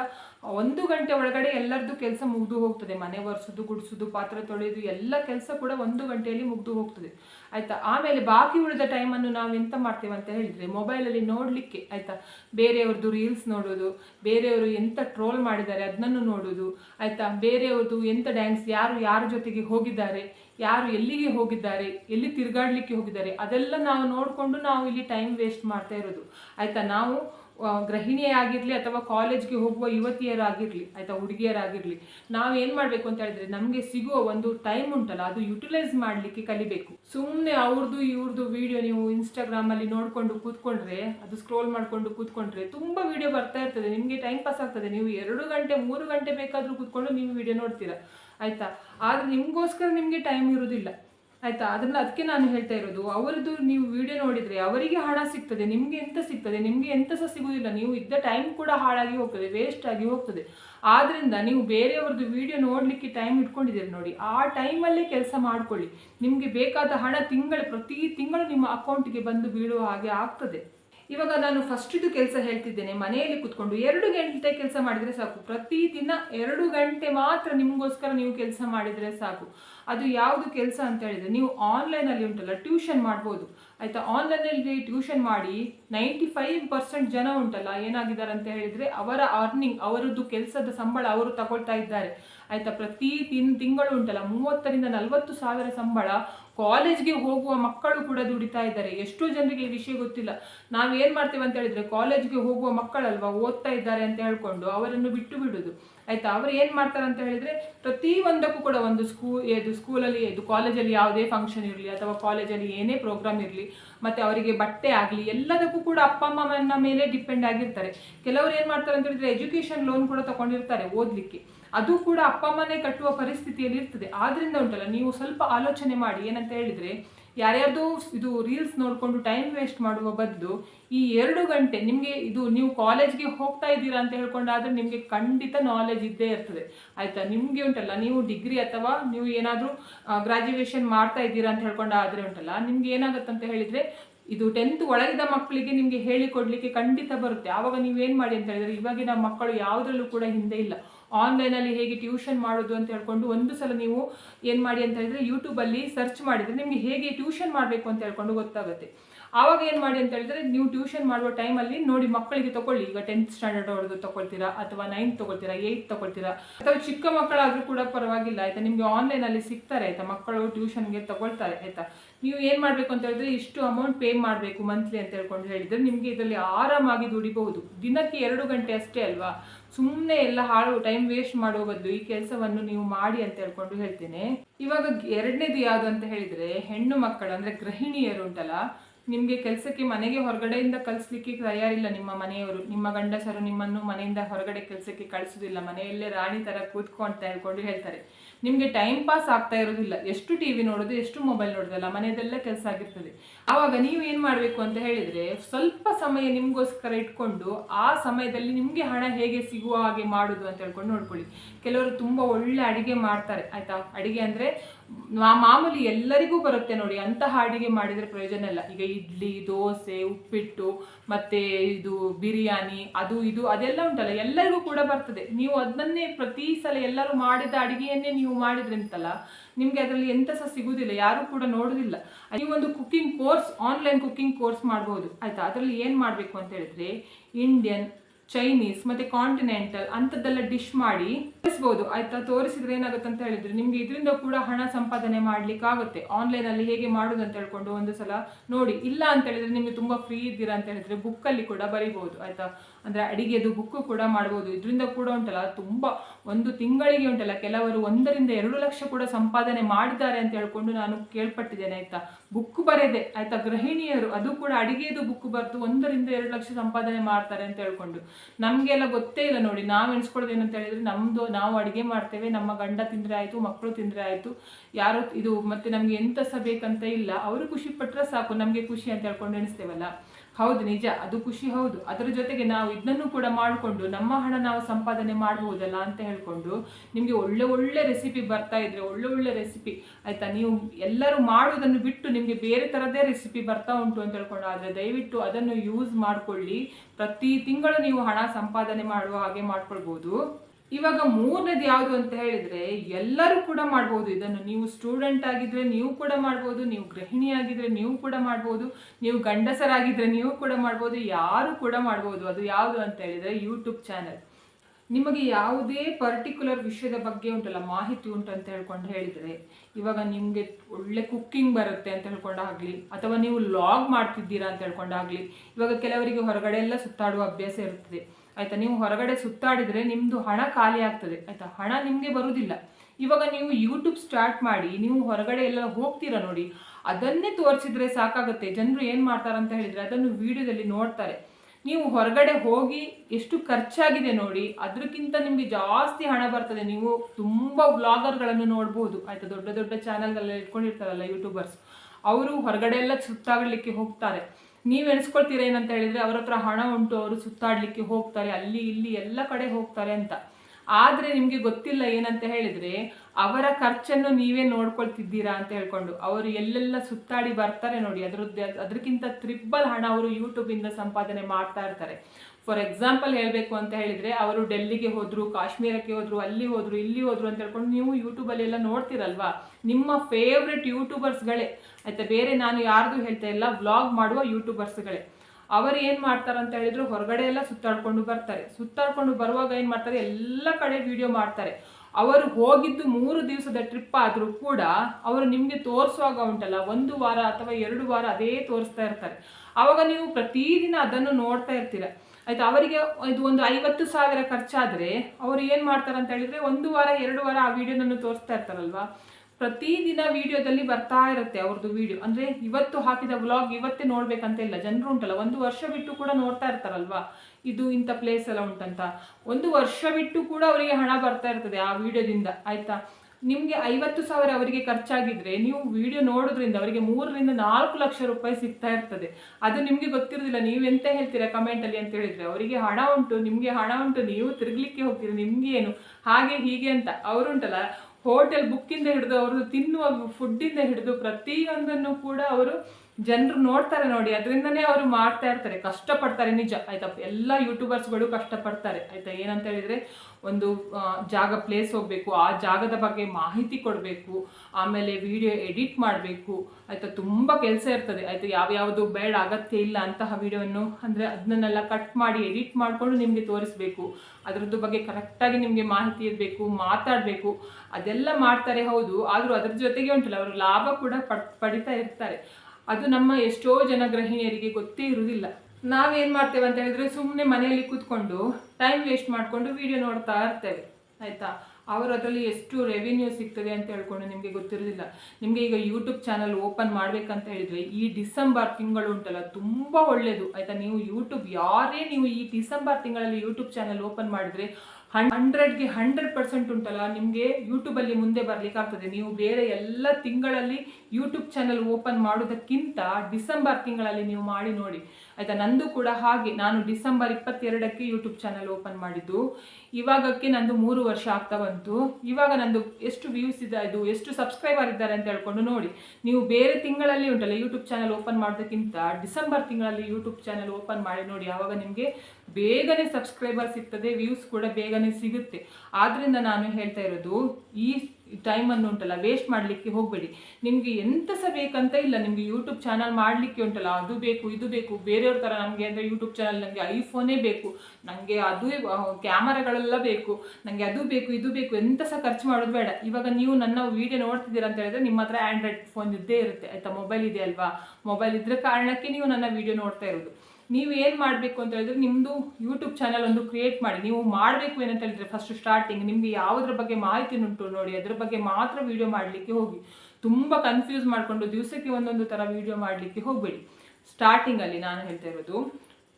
ಒಂದು ಗಂಟೆ ಒಳಗಡೆ ಎಲ್ಲರದ್ದು ಕೆಲಸ ಮುಗಿದು ಹೋಗ್ತದೆ. ಮನೆ ಒರೆಸೋದು, ಗುಡಿಸೋದು, ಪಾತ್ರೆ ತೊಳೆಯೋದು ಎಲ್ಲ ಕೆಲಸ ಕೂಡ ಒಂದು ಗಂಟೆಯಲ್ಲಿ ಮುಗಿದು ಹೋಗ್ತದೆ. ಆಯಿತಾ? ಆಮೇಲೆ ಬಾಕಿ ಉಳಿದ ಟೈಮನ್ನು ನಾವು ಎಂತ ಮಾಡ್ತೇವೆ ಅಂತ ಹೇಳಿದರೆ ಮೊಬೈಲಲ್ಲಿ ನೋಡಲಿಕ್ಕೆ, ಆಯಿತಾ? ಬೇರೆಯವ್ರದ್ದು ರೀಲ್ಸ್ ನೋಡೋದು, ಬೇರೆಯವರು ಎಂತ ಟ್ರೋಲ್ ಮಾಡಿದ್ದಾರೆ ಅದನ್ನು ನೋಡೋದು, ಆಯಿತಾ? ಬೇರೆಯವ್ರದ್ದು ಎಂತ ಡ್ಯಾನ್ಸ್ ಯಾರು ಯಾರ ಜೊತೆಗೆ ಹೋಗಿದ್ದಾರೆ ಯಾರು ಎಲ್ಲಿಗೆ ಹೋಗಿದ್ದಾರೆ, ಎಲ್ಲಿ ತಿರುಗಾಡಲಿಕ್ಕೆ ಹೋಗಿದ್ದಾರೆ, ಅದೆಲ್ಲ ನಾವು ನೋಡಿಕೊಂಡು ನಾವು ಇಲ್ಲಿ ಟೈಮ್ ವೇಸ್ಟ್ ಮಾಡ್ತಾ ಇರೋದು. ಆಯಿತಾ? ನಾವು ಗೃಹಿಣಿಯಾಗಿರಲಿ ಅಥವಾ ಕಾಲೇಜ್ಗೆ ಹೋಗುವ ಯುವತಿಯರಾಗಿರಲಿ ಆಯಿತಾ? ಹುಡುಗಿಯರಾಗಿರಲಿ ನಾವು ಏನು ಮಾಡಬೇಕು ಅಂತ ಹೇಳಿದ್ರೆ ನಮಗೆ ಸಿಗುವ ಒಂದು ಟೈಮ್ ಉಂಟಲ್ಲ, ಅದು ಯುಟಿಲೈಸ್ ಮಾಡಲಿಕ್ಕೆ ಕಲಿಬೇಕು. ಸುಮ್ಮನೆ ಅವ್ರದ್ದು ಇವ್ರದ್ದು ವಿಡಿಯೋ ನೀವು ಇನ್ಸ್ಟಾಗ್ರಾಮಲ್ಲಿ ನೋಡಿಕೊಂಡು ಕೂತ್ಕೊಂಡ್ರೆ, ಅದು ಸ್ಕ್ರೋಲ್ ಮಾಡಿಕೊಂಡು ಕೂತ್ಕೊಂಡ್ರೆ ತುಂಬ ವಿಡಿಯೋ ಬರ್ತಾ ಇರ್ತದೆ. ನಿಮಗೆ ಟೈಮ್ ಪಾಸ್ ಆಗ್ತದೆ. ನೀವು ಎರಡು ಗಂಟೆ, ಮೂರು ಗಂಟೆ ಬೇಕಾದರೂ ಕೂತ್ಕೊಂಡು ನೀವು ವಿಡಿಯೋ ನೋಡ್ತೀರಾ. ಆಯ್ತಾ? ಆದರೆ ನಿಮಗೋಸ್ಕರ ನಿಮಗೆ ಟೈಮ್ ಇರೋದಿಲ್ಲ. ಆಯಿತಾ? ಅದನ್ನ ಅದಕ್ಕೆ ನಾನು ಹೇಳ್ತಾ ಇರೋದು ಅವರದ್ದು ನೀವು ವಿಡಿಯೋ ನೋಡಿದರೆ ಅವರಿಗೆ ಹಣ ಸಿಗ್ತದೆ, ನಿಮಗೆ ಎಂತ ಸಿಗ್ತದೆ, ನಿಮಗೆ ಎಂತ ಸಹ ಸಿಗುವುದಿಲ್ಲ ನೀವು ಇದ್ದ ಟೈಮ್ ಕೂಡ ಹಾಳಾಗಿ ಹೋಗ್ತದೆ ವೇಸ್ಟ್ ಆಗಿ ಹೋಗ್ತದೆ. ಆದ್ದರಿಂದ ನೀವು ಬೇರೆಯವ್ರದ್ದು ವಿಡಿಯೋ ನೋಡಲಿಕ್ಕೆ ಟೈಮ್ ಇಟ್ಕೊಂಡಿದ್ದೀರಿ ನೋಡಿ. ಆ ಟೈಮಲ್ಲೇ ಕೆಲಸ ಮಾಡಿಕೊಳ್ಳಿ. ನಿಮಗೆ ಬೇಕಾದ ಹಣ ತಿಂಗಳು, ಪ್ರತಿ ತಿಂಗಳು ನಿಮ್ಮ ಅಕೌಂಟಿಗೆ ಬಂದು ಬೀಳುವ ಹಾಗೆ ಆಗ್ತದೆ. ಇವಾಗ ನಾನು ಫಸ್ಟ್ ಇದು ಕೆಲಸ ಹೇಳ್ತಿದ್ದೇನೆ. ಮನೆಯಲ್ಲಿ ಕುತ್ಕೊಂಡು ಎರಡು ಗಂಟೆ ಕೆಲಸ ಮಾಡಿದರೆ ಸಾಕು. ಪ್ರತಿ ದಿನ ಎರಡು ಗಂಟೆ ಮಾತ್ರ ನಿಮಗೋಸ್ಕರ ನೀವು ಕೆಲಸ ಮಾಡಿದರೆ ಸಾಕು. ಅದು ಯಾವುದು ಕೆಲಸ ಅಂತ ಹೇಳಿದ್ರೆ, ನೀವು ಆನ್ಲೈನಲ್ಲಿ ಉಂಟಲ್ಲ ಟ್ಯೂಷನ್ ಮಾಡ್ಬೋದು. ಆಯಿತಾ? ಆನ್ಲೈನಲ್ಲಿ ಟ್ಯೂಷನ್ ಮಾಡಿ ನೈಂಟಿ ಫೈವ್ ಪರ್ಸೆಂಟ್ ಜನ ಉಂಟಲ್ಲ ಏನಾಗಿದ್ದಾರೆ ಅಂತ ಹೇಳಿದ್ರೆ ಅವರ ಅರ್ನಿಂಗ್ ಅವರದ್ದು ಕೆಲಸದ ಸಂಬಳ ಅವರು ತಗೊಳ್ತಾ ಇದ್ದಾರೆ. ಆಯಿತಾ? ಪ್ರತಿ ತಿಂಗಳು ಉಂಟಲ್ಲ, ಮೂವತ್ತರಿಂದ ನಲವತ್ತು ಸಾವಿರ ಸಂಬಳ ಕಾಲೇಜ್ಗೆ ಹೋಗುವ ಮಕ್ಕಳು ಕೂಡ ದುಡಿತಾ ಇದ್ದಾರೆ. ಎಷ್ಟೋ ಜನರಿಗೆ ಈ ವಿಷಯ ಗೊತ್ತಿಲ್ಲ. ನಾವು ಏನು ಮಾಡ್ತೇವೆ ಅಂತ ಹೇಳಿದ್ರೆ, ಕಾಲೇಜ್ಗೆ ಹೋಗುವ ಮಕ್ಕಳಲ್ವಾ ಓದ್ತಾ ಇದ್ದಾರೆ ಅಂತ ಹೇಳ್ಕೊಂಡು ಅವರನ್ನು ಬಿಟ್ಟು ಬಿಡುದು. ಆಯ್ತಾ? ಅವರು ಏನು ಮಾಡ್ತಾರೆ ಅಂತ ಹೇಳಿದ್ರೆ ಪ್ರತಿ ಒಂದಕ್ಕೂ ಕೂಡ ಒಂದು ಸ್ಕೂ ಇದು ಸ್ಕೂಲಲ್ಲಿ ಇದು ಕಾಲೇಜಲ್ಲಿ ಯಾವುದೇ ಫಂಕ್ಷನ್ ಇರಲಿ ಅಥವಾ ಕಾಲೇಜಲ್ಲಿ ಏನೇ ಪ್ರೋಗ್ರಾಮ್ ಇರಲಿ, ಮತ್ತೆ ಅವರಿಗೆ ಬಟ್ಟೆ ಆಗಲಿ, ಎಲ್ಲದಕ್ಕೂ ಕೂಡ ಅಪ್ಪ ಅಮ್ಮನ ಮೇಲೆ ಡಿಪೆಂಡ್ ಆಗಿರ್ತಾರೆ. ಕೆಲವರು ಏನು ಮಾಡ್ತಾರೆ ಅಂತ ಹೇಳಿದ್ರೆ ಎಜುಕೇಶನ್ ಲೋನ್ ಕೂಡ ತಗೊಂಡಿರ್ತಾರೆ ಓದ್ಲಿಕ್ಕೆ. ಅದು ಕೂಡ ಅಪ್ಪ, ಅಮ್ಮನೇ ಕಟ್ಟುವ ಪರಿಸ್ಥಿತಿಯಲ್ಲಿ ಇರ್ತದೆ. ಆದ್ದರಿಂದ ಉಂಟಲ್ಲ, ನೀವು ಸ್ವಲ್ಪ ಆಲೋಚನೆ ಮಾಡಿ ಏನಂತ ಹೇಳಿದ್ರೆ ಯಾರ್ಯಾರ್ದೋ ಇದು ರೀಲ್ಸ್ ನೋಡಿಕೊಂಡು ಟೈಮ್ ವೇಸ್ಟ್ ಮಾಡುವ ಬದಲು ಈ ಎರಡು ಗಂಟೆ ನಿಮಗೆ ಇದು ನೀವು ಕಾಲೇಜ್ಗೆ ಹೋಗ್ತಾ ಇದ್ದೀರಾ ಅಂತ ಹೇಳ್ಕೊಂಡಾದ್ರೆ ನಿಮಗೆ ಖಂಡಿತ ನಾಲೆಜ್ ಇದ್ದೇ ಇರ್ತದೆ. ಆಯ್ತಾ? ನಿಮಗೆ ಉಂಟಲ್ಲ, ನೀವು ಡಿಗ್ರಿ ಅಥವಾ ನೀವು ಏನಾದರೂ ಗ್ರಾಜ್ಯುಯೇಷನ್ ಮಾಡ್ತಾ ಇದ್ದೀರಾ ಅಂತ ಹೇಳ್ಕೊಂಡಾದ್ರೆ ಉಂಟಲ್ಲ, ನಿಮ್ಗೆ ಏನಾಗುತ್ತೆ ಅಂತ ಹೇಳಿದ್ರೆ ಇದು ಟೆಂತ್ ಒಳಗಿದ ಮಕ್ಕಳಿಗೆ ನಿಮಗೆ ಹೇಳಿಕೊಡ್ಲಿಕ್ಕೆ ಖಂಡಿತ ಬರುತ್ತೆ. ಆವಾಗ ನೀವೇನು ಮಾಡಿ ಅಂತ ಹೇಳಿದ್ರೆ ಇವಾಗಿನ ಮಕ್ಕಳು ಯಾವುದ್ರಲ್ಲೂ ಕೂಡ ಹಿಂದೆ ಇಲ್ಲ. ಆನ್ಲೈನಲ್ಲಿ ಹೇಗೆ ಟ್ಯೂಷನ್ ಮಾಡೋದು ಅಂತ ಹೇಳ್ಕೊಂಡು ಒಂದು ಸಲ ನೀವು ಏನು ಮಾಡಿ ಅಂತ ಹೇಳಿದ್ರೆ ಯೂಟ್ಯೂಬಲ್ಲಿ ಸರ್ಚ್ ಮಾಡಿದರೆ ನಿಮಗೆ ಹೇಗೆ ಟ್ಯೂಷನ್ ಮಾಡಬೇಕು ಅಂತ ಹೇಳ್ಕೊಂಡು ಗೊತ್ತಾಗುತ್ತೆ. ಆವಾಗ ಏನು ಮಾಡಿ ಅಂತ ಹೇಳಿದ್ರೆ ನೀವು ಟ್ಯೂಷನ್ ಮಾಡುವ ಟೈಮಲ್ಲಿ ನೋಡಿ ಮಕ್ಕಳಿಗೆ ತಗೊಳ್ಳಿ. ಈಗ ಟೆಂತ್ ಸ್ಟ್ಯಾಂಡರ್ಡ್ ಅವ್ರದ್ದು ತಗೊಳ್ತೀರಾ? ಅಥವಾ ನೈನ್ತ್ ತಗೊಳ್ತೀರಾ? ಏಯ್ತ್ ತಗೊಳ್ತೀರಾ? ಅಥವಾ ಚಿಕ್ಕ ಮಕ್ಕಳಾದರೂ ಕೂಡ ಪರವಾಗಿಲ್ಲ, ಆಯಿತಾ? ನಿಮಗೆ ಆನ್ಲೈನಲ್ಲಿ ಸಿಗ್ತಾರೆ, ಆಯಿತಾ? ಮಕ್ಕಳು ಟ್ಯೂಷನ್ಗೆ ತಗೊಳ್ತಾರೆ, ಆಯಿತಾ? ನೀವು ಏನು ಮಾಡಬೇಕು ಅಂತ ಹೇಳಿದ್ರೆ ಇಷ್ಟು ಅಮೌಂಟ್ ಪೇ ಮಾಡಬೇಕು ಮಂತ್ಲಿ ಅಂತ ಹೇಳ್ಕೊಂಡು ಹೇಳಿದ್ರೆ ನಿಮಗೆ ಇದರಲ್ಲಿ ಆರಾಮಾಗಿ ದುಡಿಬಹುದು. ದಿನಕ್ಕೆ ಎರಡು ಗಂಟೆ ಅಷ್ಟೇ ಅಲ್ವಾ? ಸುಮ್ಮನೆ ಎಲ್ಲ ಹಾಳು ಟೈಮ್ ವೇಸ್ಟ್ ಮಾಡುವ ಬದಲು ಈ ಕೆಲಸವನ್ನು ನೀವು ಮಾಡಿ ಅಂತ ಹೇಳ್ಕೊಂಡು ಹೇಳ್ತೇನೆ. ಇವಾಗ ಎರಡನೇದು ಯಾವುದು ಅಂತ ಹೇಳಿದ್ರೆ ಹೆಣ್ಣು ಮಕ್ಕಳು ಅಂದ್ರೆ ಗೃಹಿಣಿಯರು ಉಂಟಲ್ಲ ನಿಮಗೆ ಕೆಲಸಕ್ಕೆ ಮನೆಗೆ ಹೊರಗಡೆಯಿಂದ ಕಳಿಸ್ಲಿಕ್ಕೆ ತಯಾರಿಲ್ಲ ನಿಮ್ಮ ಮನೆಯವರು. ನಿಮ್ಮ ಗಂಡಸರು ನಿಮ್ಮನ್ನು ಮನೆಯಿಂದ ಹೊರಗಡೆ ಕೆಲಸಕ್ಕೆ ಕಳಿಸೋದಿಲ್ಲ. ಮನೆಯಲ್ಲೇ ರಾಣಿ ತರ ಕೂತ್ಕೊಂತ ಹೇಳ್ಕೊಂಡು ಹೇಳ್ತಾರೆ. ನಿಮಗೆ ಟೈಮ್ ಪಾಸ್ ಆಗ್ತಾ ಇರೋದಿಲ್ಲ. ಎಷ್ಟು ಟಿ ವಿ ನೋಡೋದು, ಎಷ್ಟು ಮೊಬೈಲ್ ನೋಡೋದಲ್ಲ ಮನೆಯದೆಲ್ಲ ಕೆಲಸ ಆಗಿರ್ತದೆ. ಆವಾಗ ನೀವು ಏನು ಮಾಡಬೇಕು ಅಂತ ಹೇಳಿದ್ರೆ, ಸ್ವಲ್ಪ ಸಮಯ ನಿಮಗೋಸ್ಕರ ಇಟ್ಕೊಂಡು ಆ ಸಮಯದಲ್ಲಿ ನಿಮಗೆ ಹಣ ಹೇಗೆ ಸಿಗುವ ಹಾಗೆ ಮಾಡೋದು ಅಂತ ಹೇಳ್ಕೊಂಡು ನೋಡ್ಕೊಳ್ಳಿ. ಕೆಲವರು ತುಂಬ ಒಳ್ಳೆ ಅಡುಗೆ ಮಾಡ್ತಾರೆ. ಆಯಿತಾ? ಅಡುಗೆ ಅಂದರೆ ಮಾಮೂಲಿ ಎಲ್ಲರಿಗೂ ಬರುತ್ತೆ ನೋಡಿ ಅಂತಹ ಅಡಿಗೆ ಮಾಡಿದರೆ ಪ್ರಯೋಜನ ಇಲ್ಲ. ಈಗ ಇಡ್ಲಿ, ದೋಸೆ, ಉಪ್ಪಿಟ್ಟು, ಮತ್ತೆ ಇದು ಬಿರಿಯಾನಿ, ಅದು ಇದು, ಅದೆಲ್ಲ ಉಂಟಲ್ಲ, ಎಲ್ಲರಿಗೂ ಕೂಡ ಬರ್ತದೆ. ನೀವು ಅದನ್ನೇ ಪ್ರತಿ ಸಲ ಎಲ್ಲರೂ ಮಾಡಿದ ಅಡಿಗೆಯನ್ನೇ ನೀವು ಮಾಡಿದ್ರೆ ಅಂತಲ್ಲ ನಿಮಗೆ ಅದರಲ್ಲಿ ಎಂತ ಸಹ ಸಿಗುವುದಿಲ್ಲ, ಯಾರು ಕೂಡ ನೋಡುದಿಲ್ಲ. ನೀವು ಒಂದು cooking course online cooking course ಮಾಡ್ಬೋದು. ಆಯ್ತಾ? ಅದರಲ್ಲಿ ಏನು ಮಾಡಬೇಕು ಅಂತ ಹೇಳಿದ್ರೆ ಇಂಡಿಯನ್ ಚೈನೀಸ್ ಮತ್ತೆ ಕಾಂಟಿನೆಂಟಲ್ ಅಂಥದ್ದೆಲ್ಲ ಡಿಶ್ ಮಾಡಿ ತೋರಿಸ್ಬೋದು. ಆಯ್ತಾ? ತೋರಿಸಿದ್ರೆ ಏನಾಗುತ್ತೆ ಅಂತ ಹೇಳಿದ್ರೆ ನಿಮ್ಗೆ ಇದರಿಂದ ಕೂಡ ಹಣ ಸಂಪಾದನೆ ಮಾಡ್ಲಿಕ್ಕೆ ಆಗುತ್ತೆ ಆನ್ಲೈನ್ ಅಲ್ಲಿ ಹೇಗೆ ಮಾಡೋದು ಅಂತ ಹೇಳ್ಕೊಂಡು ಒಂದು ಸಲ ನೋಡಿ. ಇಲ್ಲ ಅಂತ ಹೇಳಿದ್ರೆ ನಿಮ್ಗೆ ತುಂಬಾ ಫ್ರೀ ಇದ್ದೀರಾ ಅಂತ ಹೇಳಿದ್ರೆ ಬುಕ್ ಅಲ್ಲಿ ಕೂಡ ಬರಿಬಹುದು ಆಯ್ತಾ? ಅಂದ್ರೆ ಅಡಿಗೆದು ಬುಕ್ ಕೂಡ ಮಾಡ್ಬೋದು. ಇದರಿಂದ ಕೂಡ ಉಂಟಲ್ಲ, ತುಂಬಾ ಒಂದು ತಿಂಗಳಿಗೆ ಉಂಟಲ್ಲ, ಕೆಲವರು ಒಂದರಿಂದ ಎರಡು ಲಕ್ಷ ಕೂಡ ಸಂಪಾದನೆ ಮಾಡಿದ್ದಾರೆ ಅಂತ ಹೇಳ್ಕೊಂಡು ನಾನು ಕೇಳ್ಪಟ್ಟಿದ್ದೇನೆ, ಆಯಿತಾ? ಬುಕ್ ಬರೆದೆ, ಆಯ್ತಾ? ಗೃಹಿಣಿಯರು, ಅದು ಕೂಡ ಅಡಿಗೆದು ಬುಕ್ ಬರೆದು ಒಂದರಿಂದ ಎರಡು ಲಕ್ಷ ಸಂಪಾದನೆ ಮಾಡ್ತಾರೆ ಅಂತ ಹೇಳ್ಕೊಂಡು. ನಮಗೆಲ್ಲ ಗೊತ್ತೇ ಇಲ್ಲ ನೋಡಿ, ನಾವು ಎಣಿಸ್ಕೊಳ್ಳೋದು ಏನಂತ ಹೇಳಿದ್ರೆ, ನಮ್ದು ನಾವು ಅಡಿಗೆ ಮಾಡ್ತೇವೆ, ನಮ್ಮ ಗಂಡ ತಿಂದರೆ ಆಯಿತು ಮಕ್ಕಳು ತಿಂದರೆ ಆಯಿತು, ಯಾರು ಇದು ಮತ್ತೆ ನಮಗೆ ಎಂತ ಸಹ ಬೇಕಂತ ಇಲ್ಲ. ಅವರು ಖುಷಿ ಪಟ್ಟರೆ ಸಾಕು, ನಮಗೆ ಖುಷಿ ಅಂತ ಹೇಳ್ಕೊಂಡು ಎಣಿಸ್ತೇವಲ್ಲ. ಹೌದು, ನಿಜ. ಅದು ಖುಷಿ, ಹೌದು. ಅದರ ಜೊತೆಗೆ ನಾವು ಇದನ್ನು ಕೂಡ ಮಾಡಿಕೊಂಡು, ನಮ್ಮ ಹಣ ನಾವು ಸಂಪಾದನೆ ಮಾಡಬಹುದಲ್ಲ ಅಂತ ಹೇಳ್ಕೊಂಡು ನಿಮಗೆ ಒಳ್ಳೆ ಒಳ್ಳೆ ರೆಸಿಪಿ ಬರ್ತಾ ಇದ್ರೆ, ಒಳ್ಳೆ ಒಳ್ಳೆ ರೆಸಿಪಿ ಆಯ್ತಾ? ನೀವು ಎಲ್ಲರೂ ಮಾಡುವುದನ್ನು ಬಿಟ್ಟು ನಿಮಗೆ ಬೇರೆ ಥರದೇ ರೆಸಿಪಿ ಬರ್ತಾ ಉಂಟು ಅಂತ ಹೇಳ್ಕೊಂಡು, ಆದರೆ ದಯವಿಟ್ಟು ಅದನ್ನು ಯೂಸ್ ಮಾಡ್ಕೊಳ್ಳಿ. ಪ್ರತಿ ತಿಂಗಳು ನೀವು ಹಣ ಸಂಪಾದನೆ ಮಾಡುವ ಹಾಗೆ ಮಾಡ್ಕೊಳ್ಬೋದು. ಇವಾಗ ಮೂರನೇದು ಯಾವುದು ಅಂತ ಹೇಳಿದ್ರೆ ಎಲ್ಲರೂ ಕೂಡ ಮಾಡ್ಬೋದು. ಇದನ್ನು ನೀವು ಸ್ಟೂಡೆಂಟ್ ಆಗಿದ್ರೆ ನೀವು ಕೂಡ ಮಾಡ್ಬೋದು, ನೀವು ಗೃಹಿಣಿ ಆಗಿದ್ರೆ ನೀವು ಕೂಡ ಮಾಡ್ಬೋದು, ನೀವು ಗಂಡಸರಾಗಿದ್ರೆ ನೀವು ಕೂಡ ಮಾಡ್ಬೋದು, ಯಾರು ಕೂಡ ಮಾಡ್ಬೋದು. ಅದು ಯಾವುದು ಅಂತ ಹೇಳಿದ್ರೆ ಯೂಟ್ಯೂಬ್ ಚಾನೆಲ್ ನಿಮಗೆ ಯಾವುದೇ ಪರ್ಟಿಕ್ಯುಲರ್ ವಿಷಯದ ಬಗ್ಗೆ ಉಂಟಲ್ಲ, ಮಾಹಿತಿ ಉಂಟು ಅಂತ ಹೇಳ್ಕೊಂಡು ಹೇಳಿದರೆ, ಇವಾಗ ನಿಮಗೆ ಒಳ್ಳೆ ಕುಕ್ಕಿಂಗ್ ಬರುತ್ತೆ ಅಂತ ಹೇಳ್ಕೊಂಡಾಗಲಿ, ಅಥವಾ ನೀವು ಲಾಗ್ ಮಾಡ್ತಿದ್ದೀರಾ ಅಂತ ಹೇಳ್ಕೊಂಡಾಗಲಿ, ಇವಾಗ ಕೆಲವರಿಗೆ ಹೊರಗಡೆ ಎಲ್ಲ ಸುತ್ತಾಡುವ ಅಭ್ಯಾಸ ಇರ್ತದೆ. ಆಯಿತಾ, ನೀವು ಹೊರಗಡೆ ಸುತ್ತಾಡಿದರೆ ನಿಮ್ಮದು ಹಣ ಖಾಲಿ ಆಗ್ತದೆ, ಆಯಿತಾ? ಹಣ ನಿಮಗೆ ಬರುವುದಿಲ್ಲ ಇವಾಗ ನೀವು ಯೂಟ್ಯೂಬ್ ಸ್ಟಾರ್ಟ್ ಮಾಡಿ, ನೀವು ಹೊರಗಡೆ ಎಲ್ಲ ಹೋಗ್ತೀರಾ ನೋಡಿ, ಅದನ್ನೇ ತೋರಿಸಿದ್ರೆ ಸಾಕಾಗುತ್ತೆ. ಜನರು ಏನು ಮಾಡ್ತಾರಂತ ಹೇಳಿದರೆ ಅದನ್ನು ವಿಡಿಯೋದಲ್ಲಿ ನೋಡ್ತಾರೆ. ನೀವು ಹೊರಗಡೆ ಹೋಗಿ ಎಷ್ಟು ಖರ್ಚಾಗಿದೆ ನೋಡಿ ಅದಕ್ಕಿಂತ ನಿಮಗೆ ಜಾಸ್ತಿ ಹಣ ಬರ್ತದೆ. ನೀವು ತುಂಬ ವ್ಲಾಗರ್ಗಳನ್ನು ನೋಡ್ಬೋದು. ಆಯಿತಾ, ದೊಡ್ಡ ದೊಡ್ಡ ಚಾನಲ್ಗಳೆಲ್ಲ ಇಟ್ಕೊಂಡಿರ್ತಾರಲ್ಲ ಯೂಟ್ಯೂಬರ್ಸ್ ಅವರು ಹೊರಗಡೆ ಎಲ್ಲ ಸುತ್ತಾಡಲಿಕ್ಕೆ ಹೋಗ್ತಾರೆ. ನೀವು ಎಣಿಸ್ಕೊಳ್ತೀರ ಏನಂತ ಹೇಳಿದರೆ ಅವ್ರ ಹತ್ರ ಹಣ ಉಂಟು, ಅವರು ಸುತ್ತಾಡಲಿಕ್ಕೆ ಹೋಗ್ತಾರೆ, ಅಲ್ಲಿ ಇಲ್ಲಿ ಎಲ್ಲ ಕಡೆ ಹೋಗ್ತಾರೆ ಅಂತ. ಆದರೆ ನಿಮಗೆ ಗೊತ್ತಿಲ್ಲ ಏನಂತ ಹೇಳಿದರೆ ಅವರ ಖರ್ಚನ್ನು ನೀವೇ ನೋಡ್ಕೊಳ್ತಿದ್ದೀರಾ ಅಂತ ಹೇಳ್ಕೊಂಡು ಅವರು ಎಲ್ಲೆಲ್ಲ ಸುತ್ತಾಡಿ ಬರ್ತಾರೆ ನೋಡಿ, ಅದ್ರದ್ದು ಅದಕ್ಕಿಂತ ತ್ರಿಬ್ಬಲ್ ಹಣ ಅವರು ಯೂಟ್ಯೂಬಿಂದ ಸಂಪಾದನೆ ಮಾಡ್ತಾ ಇರ್ತಾರೆ. ಫಾರ್ ಎಕ್ಸಾಂಪಲ್ ಹೇಳಬೇಕು ಅಂತ ಹೇಳಿದರೆ, ಅವರು ಡೆಲ್ಲಿಗೆ ಹೋದರು, ಕಾಶ್ಮೀರಕ್ಕೆ ಹೋದರು, ಅಲ್ಲಿ ಹೋದರು, ಇಲ್ಲಿ ಹೋದರು ಅಂತ ಹೇಳ್ಕೊಂಡು ನೀವು ಯೂಟ್ಯೂಬಲ್ಲಿ ಎಲ್ಲ ನೋಡ್ತಿರಲ್ವಾ? ನಿಮ್ಮ ಫೇವ್ರೆಟ್ ಯೂಟ್ಯೂಬರ್ಸ್ಗಳೇ ಆಯಿತಾ, ಬೇರೆ ನಾನು ಯಾರ್ದು ಹೇಳ್ತಾ ಇಲ್ಲ ವ್ಲಾಗ್ ಮಾಡುವ ಯೂಟ್ಯೂಬರ್ಸ್ಗಳೇ ಅವರು ಏನು ಮಾಡ್ತಾರೆ ಅಂತ ಹೇಳಿದ್ರು, ಹೊರಗಡೆ ಎಲ್ಲ ಸುತ್ತಾಡ್ಕೊಂಡು ಬರ್ತಾರೆ. ಸುತ್ತಾಡ್ಕೊಂಡು ಬರುವಾಗ ಏನು ಮಾಡ್ತಾರೆ? ಎಲ್ಲ ಕಡೆ ವಿಡಿಯೋ ಮಾಡ್ತಾರೆ. ಅವರು ಹೋಗಿದ್ದು ಮೂರು ದಿವಸದ ಟ್ರಿಪ್ ಆದರೂ ಕೂಡ ಅವರು ನಿಮಗೆ ತೋರಿಸುವಾಗ ಉಂಟಲ್ಲ, ಒಂದು ವಾರ ಅಥವಾ ಎರಡು ವಾರ ಅದೇ ತೋರಿಸ್ತಾ ಇರ್ತಾರೆ. ಆವಾಗ ನೀವು ಪ್ರತಿದಿನ ಅದನ್ನು ನೋಡ್ತಾ ಇರ್ತೀರ. ಆಯ್ತು, ಅವರಿಗೆ ಇದು ಒಂದು ಐವತ್ತು ಸಾವಿರ ಖರ್ಚಾದರೆ ಅವರು ಏನು ಮಾಡ್ತಾರೆ ಅಂತ ಹೇಳಿದರೆ ಒಂದು ವಾರ, ಎರಡು ವಾರ ಆ ವಿಡಿಯೋನನ್ನು ತೋರಿಸ್ತಾ ಇರ್ತಾರಲ್ವಾ? ಪ್ರತಿದಿನ ವಿಡಿಯೋದಲ್ಲಿ ಬರ್ತಾ ಇರುತ್ತೆ ಅವ್ರದ್ದು ವಿಡಿಯೋ. ಅಂದರೆ ಇವತ್ತು ಹಾಕಿದ ವ್ಲಾಗ್ ಇವತ್ತೇ ನೋಡ್ಬೇಕಂತ ಇಲ್ಲ, ಜನರು ಉಂಟಲ್ಲ, ಒಂದು ವರ್ಷ ಬಿಟ್ಟು ಕೂಡ ನೋಡ್ತಾ ಇರ್ತಾರಲ್ವಾ? ಇದು ಇಂಥ ಪ್ಲೇಸ್ ಎಲ್ಲ ಉಂಟಂತ. ಒಂದು ವರ್ಷ ಬಿಟ್ಟು ಕೂಡ ಅವರಿಗೆ ಹಣ ಬರ್ತಾ ಇರ್ತದೆ ಆ ವಿಡಿಯೋದಿಂದ, ಆಯ್ತಾ? ನಿಮಗೆ ಐವತ್ತು ಸಾವಿರ ಅವರಿಗೆ ಖರ್ಚಾಗಿದ್ರೆ ನೀವು ವಿಡಿಯೋ ನೋಡೋದ್ರಿಂದ ಅವರಿಗೆ ಮೂರರಿಂದ ನಾಲ್ಕು ಲಕ್ಷ ರೂಪಾಯಿ ಸಿಗ್ತಾ ಇರ್ತದೆ. ಅದು ನಿಮಗೆ ಗೊತ್ತಿರೋದಿಲ್ಲ ಎಂತ ಹೇಳ್ತೀರಾ ಕಮೆಂಟಲ್ಲಿ ಅಂತ ಹೇಳಿದ್ರೆ, ಅವರಿಗೆ ಹಣ ಉಂಟು, ನಿಮಗೆ ಹಣ ಉಂಟು, ನೀವು ತಿರುಗಲಿಕ್ಕೆ ಹೋಗ್ತೀರಿ ನಿಮಗೆ ಏನು ಹಾಗೆ ಹೀಗೆ ಅಂತ. ಅವರುಂಟಲ್ಲ ಹೋಟೆಲ್ ಬುಕ್ಕಿಂದ ಹಿಡಿದು ಅವರು ತಿನ್ನುವ ಫುಡ್ಡಿಂದ ಹಿಡಿದು ಪ್ರತಿಯೊಂದನ್ನು ಕೂಡ ಅವರು ಜನರು ನೋಡ್ತಾರೆ ನೋಡಿ, ಅದರಿಂದನೇ ಅವರು ಮಾಡ್ತಾ ಇರ್ತಾರೆ, ಕಷ್ಟಪಡ್ತಾರೆ ನಿಜ, ಆಯ್ತಾ? ಎಲ್ಲ ಯೂಟ್ಯೂಬರ್ಸ್ಗಳು ಕಷ್ಟಪಡ್ತಾರೆ, ಆಯ್ತಾ? ಏನಂತ ಹೇಳಿದರೆ, ಒಂದು ಜಾಗ ಪ್ಲೇಸ್ ಹೋಗಬೇಕು, ಆ ಜಾಗದ ಬಗ್ಗೆ ಮಾಹಿತಿ ಕೊಡಬೇಕು, ಆಮೇಲೆ ವಿಡಿಯೋ ಎಡಿಟ್ ಮಾಡಬೇಕು, ಆಯಿತಾ? ತುಂಬ ಕೆಲಸ ಇರ್ತದೆ, ಆಯಿತಾ? ಯಾವ್ಯಾವುದು ಬೇಡ, ಅಗತ್ಯ ಇಲ್ಲ ಅಂತಹ ವಿಡಿಯೋವನ್ನು ಅಂದರೆ ಅದನ್ನೆಲ್ಲ ಕಟ್ ಮಾಡಿ ಎಡಿಟ್ ಮಾಡಿಕೊಂಡು ನಿಮಗೆ ತೋರಿಸ್ಬೇಕು. ಅದರದ್ದು ಬಗ್ಗೆ ಕರೆಕ್ಟಾಗಿ ನಿಮಗೆ ಮಾಹಿತಿ ಇರಬೇಕು, ಮಾತಾಡಬೇಕು, ಅದೆಲ್ಲ ಮಾಡ್ತಾರೆ, ಹೌದು. ಆದರೂ ಅದ್ರ ಜೊತೆಗೆ ಉಂಟಲ್ಲ, ಅವರು ಲಾಭ ಕೂಡ ಪಡ್, ಪಡಿತಾ ಇರ್ತಾರೆ. ಅದು ನಮ್ಮ ಎಷ್ಟೋ ಜನ ಗೃಹಿಣಿಯರಿಗೆ ಗೊತ್ತೇ ಇರುವುದಿಲ್ಲ. ನಾವೇನು ಮಾಡ್ತೇವೆ ಅಂತ ಹೇಳಿದ್ರೆ ಸುಮ್ಮನೆ ಮನೆಯಲ್ಲಿ ಕೂತ್ಕೊಂಡು ಟೈಮ್ ವೇಸ್ಟ್ ಮಾಡಿಕೊಂಡು ವಿಡಿಯೋ ನೋಡ್ತಾ ಇರ್ತೇವೆ. ಆಯಿತಾ? ಅವರು ಅದರಲ್ಲಿ ಎಷ್ಟು ರೆವಿನ್ಯೂ ಸಿಗ್ತದೆ ಅಂತ ಹೇಳ್ಕೊಂಡು ನಿಮಗೆ ಗೊತ್ತಿರೋದಿಲ್ಲ ನಿಮಗೆ ಈಗ ಯೂಟ್ಯೂಬ್ ಚಾನಲ್ ಓಪನ್ ಮಾಡಬೇಕಂತ ಹೇಳಿದರೆ ಈ ಡಿಸೆಂಬರ್ ತಿಂಗಳು ಉಂಟಲ್ಲ, ತುಂಬ ಒಳ್ಳೆಯದು ಆಯಿತಾ? ನೀವು ಯೂಟ್ಯೂಬ್ ಯಾರೇ ನೀವು ಈ ಡಿಸೆಂಬರ್ ತಿಂಗಳಲ್ಲಿ ಯೂಟ್ಯೂಬ್ ಚಾನಲ್ ಓಪನ್ ಮಾಡಿದರೆ ಹಂಡ್ರೆಡ್ಗೆ ಹಂಡ್ರೆಡ್ ಪರ್ಸೆಂಟ್ ಉಂಟಲ್ಲ, ನಿಮಗೆ ಯೂಟ್ಯೂಬಲ್ಲಿ ಮುಂದೆ ಬರ್ಲಿಕ್ಕಾಗ್ತದೆ ನೀವು ಬೇರೆ ಎಲ್ಲ ತಿಂಗಳಲ್ಲಿ ಯೂಟ್ಯೂಬ್ ಚಾನಲ್ ಓಪನ್ ಮಾಡೋದಕ್ಕಿಂತ ಡಿಸೆಂಬರ್ ತಿಂಗಳಲ್ಲಿ ನೀವು ಮಾಡಿ ನೋಡಿ. ಆಯಿತಾ? ನಂದು ಕೂಡ ಹಾಗೆ. ನಾನು ಡಿಸೆಂಬರ್ ಇಪ್ಪತ್ತೆರಡಕ್ಕೆ ಯೂಟ್ಯೂಬ್ ಚಾನಲ್ ಓಪನ್ ಮಾಡಿದ್ದು. ಇವಾಗಕ್ಕೆ ನಂದು ಮೂರು ವರ್ಷ ಆಗ್ತಾ ಬಂತು. ಇವಾಗ ನಂದು ಎಷ್ಟು ವ್ಯೂಸ್ ಇದೆ ಇದು ಎಷ್ಟು ಸಬ್ಸ್ಕ್ರೈಬರ್ ಇದ್ದಾರೆ ಅಂತ ಹೇಳ್ಕೊಂಡು ನೋಡಿ. ನೀವು ಬೇರೆ ತಿಂಗಳಲ್ಲಿ ಉಂಟಲ್ಲ ಯೂಟ್ಯೂಬ್ ಚಾನಲ್ ಓಪನ್ ಮಾಡೋದಕ್ಕಿಂತ ಡಿಸೆಂಬರ್ ತಿಂಗಳಲ್ಲಿ ಯೂಟ್ಯೂಬ್ ಚಾನಲ್ ಓಪನ್ ಮಾಡಿ ನೋಡಿ. ಆವಾಗ ನಿಮಗೆ ಬೇಗನೆ ಸಬ್ಸ್ಕ್ರೈಬರ್ ಸಿಗ್ತದೆ ವ್ಯೂಸ್ ಕೂಡ ಬೇಗನೆ ಸಿಗುತ್ತೆ. ಆದ್ದರಿಂದ ನಾನು ಹೇಳ್ತಾ ಇರೋದು, ಈ ಟೈಮನ್ನು ಉಂಟಲ್ಲ ವೇಸ್ಟ್ ಮಾಡಲಿಕ್ಕೆ ಹೋಗಬೇಡಿ. ನಿಮಗೆ ಎಂತ ಸಹ ಬೇಕಂತ ಇಲ್ಲ. ನಿಮಗೆ ಯೂಟ್ಯೂಬ್ ಚಾನಲ್ ಮಾಡಲಿಕ್ಕೆ ಉಂಟಲ್ಲ, ಅದು ಬೇಕು, ಇದು ಬೇಕು. ಬೇರೆಯವ್ರ ಥರ ನಮಗೆ ಅಂದರೆ ಯೂಟ್ಯೂಬ್ ಚಾನಲ್ ನನಗೆ ಐಫೋನೇ ಬೇಕು. ನನಗೆ ಅದು ಕ್ಯಾಮರಾಗಳೆಲ್ಲ ಬೇಕು. ನನಗೆ ಅದು ಬೇಕು, ಇದು ಬೇಕು. ಎಂತ ಸಹ ಖರ್ಚು ಮಾಡೋದು ಬೇಡ. ಇವಾಗ ನೀವು ನನ್ನ ವಿಡಿಯೋ ನೋಡ್ತಿದ್ದೀರಾ ಅಂತ ಹೇಳಿದ್ರೆ ನಿಮ್ಮ ಹತ್ರ ಆ್ಯಂಡ್ರಾಯ್ಡ್ ಫೋನ್ ಇದ್ದೇ ಇರುತ್ತೆ. ಆಯಿತಾ? ಮೊಬೈಲ್ ಇದೆ ಅಲ್ವಾ? ಮೊಬೈಲ್ ಇದ್ರ ಕಾರಣಕ್ಕೆ ನೀವು ನನ್ನ ವಿಡಿಯೋ ನೋಡ್ತಾ ಇರೋದು. ನೀವು ಏನು ಮಾಡಬೇಕು ಅಂತ ಹೇಳಿದ್ರೆ ನಿಮ್ಮದು ಯೂಟ್ಯೂಬ್ ಚಾನಲ್ ಒಂದು ಕ್ರಿಯೇಟ್ ಮಾಡಿ. ನೀವು ಮಾಡಬೇಕು ಏನಂತ ಹೇಳಿದ್ರೆ ಫಸ್ಟ್ ಸ್ಟಾರ್ಟಿಂಗ್ ನಿಮಗೆ ಯಾವುದ್ರ ಬಗ್ಗೆ ಮಾಹಿತಿ ಉಂಟು ನೋಡಿ. ಅದ್ರ ಬಗ್ಗೆ ಮಾತ್ರ ವೀಡಿಯೋ ಮಾಡಲಿಕ್ಕೆ ಹೋಗಿ. ತುಂಬ ಕನ್ಫ್ಯೂಸ್ ಮಾಡಿಕೊಂಡು ದಿವಸಕ್ಕೆ ಒಂದೊಂದು ಥರ ವಿಡಿಯೋ ಮಾಡಲಿಕ್ಕೆ ಹೋಗಬೇಡಿ. ಸ್ಟಾರ್ಟಿಂಗಲ್ಲಿ ನಾನು ಹೇಳ್ತಾ ಇರೋದು,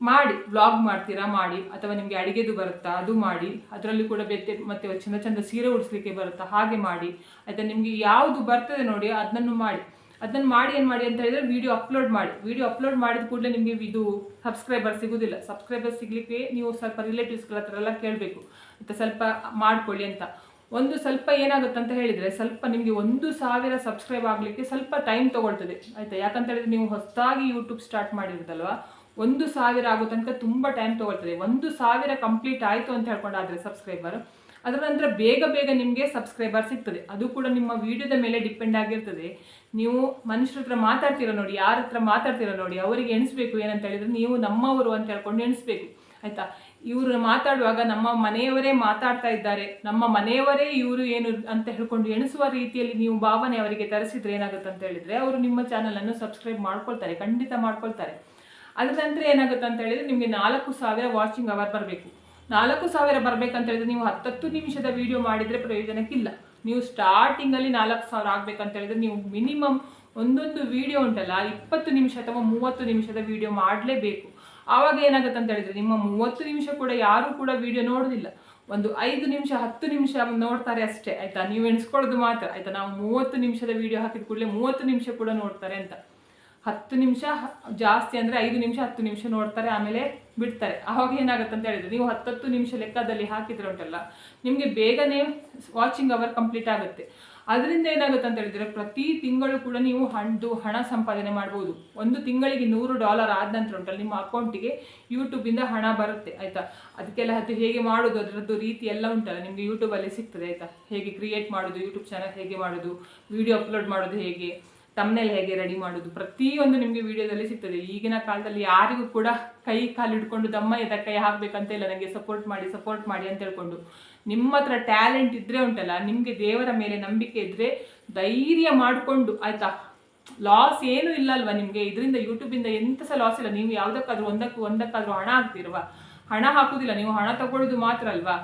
ಮಾಡಿ ವ್ಲಾಗ್ ಮಾಡ್ತೀರಾ? ಮಾಡಿ. ಅಥವಾ ನಿಮಗೆ ಅಡುಗೆದು ಬರುತ್ತಾ? ಅದು ಮಾಡಿ. ಅದರಲ್ಲಿ ಕೂಡ ಬೆತ್ತೆ, ಮತ್ತೆ ಚಂದ ಚಂದ ಸೀರೆ ಉಡಿಸ್ಲಿಕ್ಕೆ ಬರುತ್ತಾ? ಹಾಗೆ ಮಾಡಿ. ಆಯಿತಾ? ನಿಮಗೆ ಯಾವುದು ಬರ್ತದೆ ನೋಡಿ, ಅದನ್ನು ಮಾಡಿ. ಅದನ್ನು ಮಾಡಿ ಏನು ಮಾಡಿ ಅಂತ ಹೇಳಿದ್ರೆ ವಿಡಿಯೋ ಅಪ್ಲೋಡ್ ಮಾಡಿ. ವಿಡಿಯೋ ಅಪ್ಲೋಡ್ ಮಾಡಿದ ಕೂಡಲೇ ನಿಮಗೆ ಇದು ಸಬ್ಸ್ಕ್ರೈಬರ್ ಸಿಗೋದಿಲ್ಲ. ಸಬ್ಸ್ಕ್ರೈಬರ್ ಸಿಗಲಿಕ್ಕೆ ನೀವು ಸ್ವಲ್ಪ ರಿಲೇಟಿವ್ಸ್ಗಳ ಹತ್ರ ಎಲ್ಲ ಕೇಳಬೇಕು. ಮತ್ತು ಸ್ವಲ್ಪ ಮಾಡ್ಕೊಳ್ಳಿ ಅಂತ. ಒಂದು ಸ್ವಲ್ಪ ಏನಾಗುತ್ತೆ ಅಂತ ಹೇಳಿದರೆ ಸ್ವಲ್ಪ ನಿಮಗೆ ಒಂದು ಸಾವಿರ ಸಬ್ಸ್ಕ್ರೈಬ್ ಆಗಲಿಕ್ಕೆ ಸ್ವಲ್ಪ ಟೈಮ್ ತೊಗೊಳ್ತದೆ. ಆಯಿತಾ? ಯಾಕಂತ ಹೇಳಿದ್ರೆ ನೀವು ಹೊಸದಾಗಿ ಯೂಟ್ಯೂಬ್ ಸ್ಟಾರ್ಟ್ ಮಾಡಿರೋದಲ್ವಾ? ಒಂದು ಸಾವಿರ ಆಗೋ ತನಕ ತುಂಬ ಟೈಮ್ ತೊಗೊಳ್ತದೆ. ಒಂದು ಸಾವಿರ ಕಂಪ್ಲೀಟ್ ಆಯಿತು ಅಂತ ಹೇಳ್ಕೊಂಡಾದರೆ ಸಬ್ಸ್ಕ್ರೈಬರ್ ಅದರ ನಂತರ ಬೇಗ ಬೇಗ ನಿಮಗೆ ಸಬ್ಸ್ಕ್ರೈಬರ್ ಸಿಗ್ತದೆ. ಅದು ಕೂಡ ನಿಮ್ಮ ವಿಡಿಯೋದ ಮೇಲೆ ಡಿಪೆಂಡ್ ಆಗಿರ್ತದೆ. ನೀವು ಮನುಷ್ಯರ ಹತ್ರ ಮಾತಾಡ್ತೀರ ನೋಡಿ, ಯಾರ ಹತ್ರ ಮಾತಾಡ್ತೀರ ನೋಡಿ, ಅವರಿಗೆ ಎಣಿಸ್ಬೇಕು ಏನಂತ ಹೇಳಿದ್ರೆ ನೀವು ನಮ್ಮವರು ಅಂತ ಹೇಳ್ಕೊಂಡು ಎಣಿಸ್ಬೇಕು, ಆಯಿತಾ? ಇವರು ಮಾತಾಡುವಾಗ ನಮ್ಮ ಮನೆಯವರೇ ಮಾತಾಡ್ತಾ ಇದ್ದಾರೆ, ನಮ್ಮ ಮನೆಯವರೇ ಇವರು ಏನು ಅಂತ ಹೇಳ್ಕೊಂಡು ಎಣಿಸುವ ರೀತಿಯಲ್ಲಿ ನೀವು ಭಾವನೆ ಅವರಿಗೆ ತರಿಸಿದ್ರೆ ಏನಾಗುತ್ತೆ ಅಂತ ಹೇಳಿದ್ರೆ, ಅವರು ನಿಮ್ಮ ಚಾನಲನ್ನು ಸಬ್ಸ್ಕ್ರೈಬ್ ಮಾಡ್ಕೊಳ್ತಾರೆ, ಖಂಡಿತ ಮಾಡ್ಕೊಳ್ತಾರೆ. ಅದ್ರ ನಂತರ ಏನಾಗುತ್ತೆ ಅಂತ ಹೇಳಿದ್ರೆ ನಿಮಗೆ ನಾಲ್ಕು ಸಾವಿರ ವಾಚಿಂಗ್ ಅವರ್ ಬರಬೇಕು. ನಾಲ್ಕು ಸಾವಿರ ಬರ್ಬೇಕಂತ ಹೇಳಿದ್ರೆ ನೀವು ಹತ್ತತ್ತು ನಿಮಿಷದ ವಿಡಿಯೋ ಮಾಡಿದ್ರೆ ಪ್ರಯೋಜನಕ್ಕಿಲ್ಲ. ನೀವು ಸ್ಟಾರ್ಟಿಂಗಲ್ಲಿ ನಾಲ್ಕು ಸಾವಿರ ಆಗಬೇಕಂತ ಹೇಳಿದ್ರೆ ನೀವು ಮಿನಿಮಮ್ ಒಂದೊಂದು ವಿಡಿಯೋ ಉಂಟಲ್ಲ, ಇಪ್ಪತ್ತು ನಿಮಿಷ ಅಥವಾ ಮೂವತ್ತು ನಿಮಿಷದ ವಿಡಿಯೋ ಮಾಡಲೇಬೇಕು. ಆವಾಗ ಏನಾಗುತ್ತೆ ಅಂತ ಹೇಳಿದ್ರೆ ನಿಮ್ಮ ಮೂವತ್ತು ನಿಮಿಷ ಕೂಡ ಯಾರೂ ಕೂಡ ವಿಡಿಯೋ ನೋಡೋದಿಲ್ಲ. ಒಂದು ಐದು ನಿಮಿಷ, ಹತ್ತು ನಿಮಿಷ ನೋಡ್ತಾರೆ ಅಷ್ಟೇ, ಆಯ್ತಾ? ನೀವು ಎಣಿಸ್ಕೊಳ್ಳೋದು ಮಾತ್ರ, ಆಯ್ತಾ? ನಾವು ಮೂವತ್ತು ನಿಮಿಷದ ವಿಡಿಯೋ ಹಾಕಿದ ಕೂಡಲೇ ಮೂವತ್ತು ನಿಮಿಷ ಕೂಡ ನೋಡ್ತಾರೆ ಅಂತ. ಹತ್ತು ನಿಮಿಷ ಜಾಸ್ತಿ ಅಂದರೆ ಐದು ನಿಮಿಷ, ಹತ್ತು ನಿಮಿಷ ನೋಡ್ತಾರೆ, ಆಮೇಲೆ ಬಿಡ್ತಾರೆ. ಆವಾಗ ಏನಾಗುತ್ತೆ ಅಂತ ಹೇಳಿದ್ರೆ, ನೀವು ಹತ್ತತ್ತು ನಿಮಿಷ ಲೆಕ್ಕದಲ್ಲಿ ಹಾಕಿದ್ರೆ ಉಂಟಲ್ಲ, ನಿಮಗೆ ಬೇಗನೆ ವಾಚಿಂಗ್ ಅವರ್ ಕಂಪ್ಲೀಟ್ ಆಗುತ್ತೆ. ಅದರಿಂದ ಏನಾಗುತ್ತೆ ಅಂತ ಹೇಳಿದರೆ, ಪ್ರತಿ ತಿಂಗಳು ಕೂಡ ನೀವು ಹಣದು ಹಣ ಸಂಪಾದನೆ ಮಾಡ್ಬೋದು. ಒಂದು ತಿಂಗಳಿಗೆ ನೂರು ಡಾಲರ್ ಆದ ನಂತರ ಉಂಟಲ್ಲ, ನಿಮ್ಮ ಅಕೌಂಟಿಗೆ ಯೂಟ್ಯೂಬಿಂದ ಹಣ ಬರುತ್ತೆ, ಆಯಿತಾ? ಅದಕ್ಕೆಲ್ಲ ಅದು ಹೇಗೆ ಮಾಡೋದು, ಅದರದ್ದು ರೀತಿ ಎಲ್ಲ ಉಂಟಲ್ಲ, ನಿಮಗೆ ಯೂಟ್ಯೂಬಲ್ಲಿ ಸಿಗ್ತದೆ, ಆಯಿತಾ? ಹೇಗೆ ಕ್ರಿಯೇಟ್ ಮಾಡೋದು ಯೂಟ್ಯೂಬ್ ಚಾನಲ್ ಹೇಗೆ ಮಾಡೋದು ವಿಡಿಯೋ ಅಪ್ಲೋಡ್ ಮಾಡೋದು ಹೇಗೆ? ತಮ್ಮನೇಲಿ ಹೇಗೆ ರೆಡಿ ಮಾಡೋದು? ಪ್ರತಿಯೊಂದು ನಿಮಗೆ ವಿಡಿಯೋದಲ್ಲಿ ಸಿಗ್ತದೆ. ಈಗಿನ ಕಾಲದಲ್ಲಿ ಯಾರಿಗೂ ಕೂಡ ಕೈ ಕಾಲು ಹಿಡ್ಕೊಂಡು ದಮ್ಮ ಎದ ಕೈ ಹಾಕಬೇಕಂತ ಇಲ್ಲ ನನಗೆ ಸಪೋರ್ಟ್ ಮಾಡಿ ಸಪೋರ್ಟ್ ಮಾಡಿ ಅಂತ ಹೇಳ್ಕೊಂಡು. ನಿಮ್ಮ ಹತ್ರ ಟ್ಯಾಲೆಂಟ್ ಇದ್ರೆ ಉಂಟಲ್ಲ, ನಿಮಗೆ ದೇವರ ಮೇಲೆ ನಂಬಿಕೆ ಇದ್ರೆ ಧೈರ್ಯ ಮಾಡಿಕೊಂಡು, ಆಯ್ತಾ? ಲಾಸ್ ಏನು ಇಲ್ಲ ಅಲ್ವಾ ನಿಮಗೆ? ಇದರಿಂದ ಯೂಟ್ಯೂಬಿಂದ ಎಂತ ಸಹ ಲಾಸ್ ಇಲ್ಲ. ನೀವು ಯಾವುದಕ್ಕಾದ್ರೂ ಒಂದಕ್ಕೂ ಒಂದಕ್ಕಾದ್ರೂ ಹಣ ಹಾಕ್ತಿರುವ. ಹಣ ಹಾಕೋದಿಲ್ಲ. ನೀವು ಹಣ ತಗೊಳ್ಳೋದು ಮಾತ್ರ ಅಲ್ವಾ?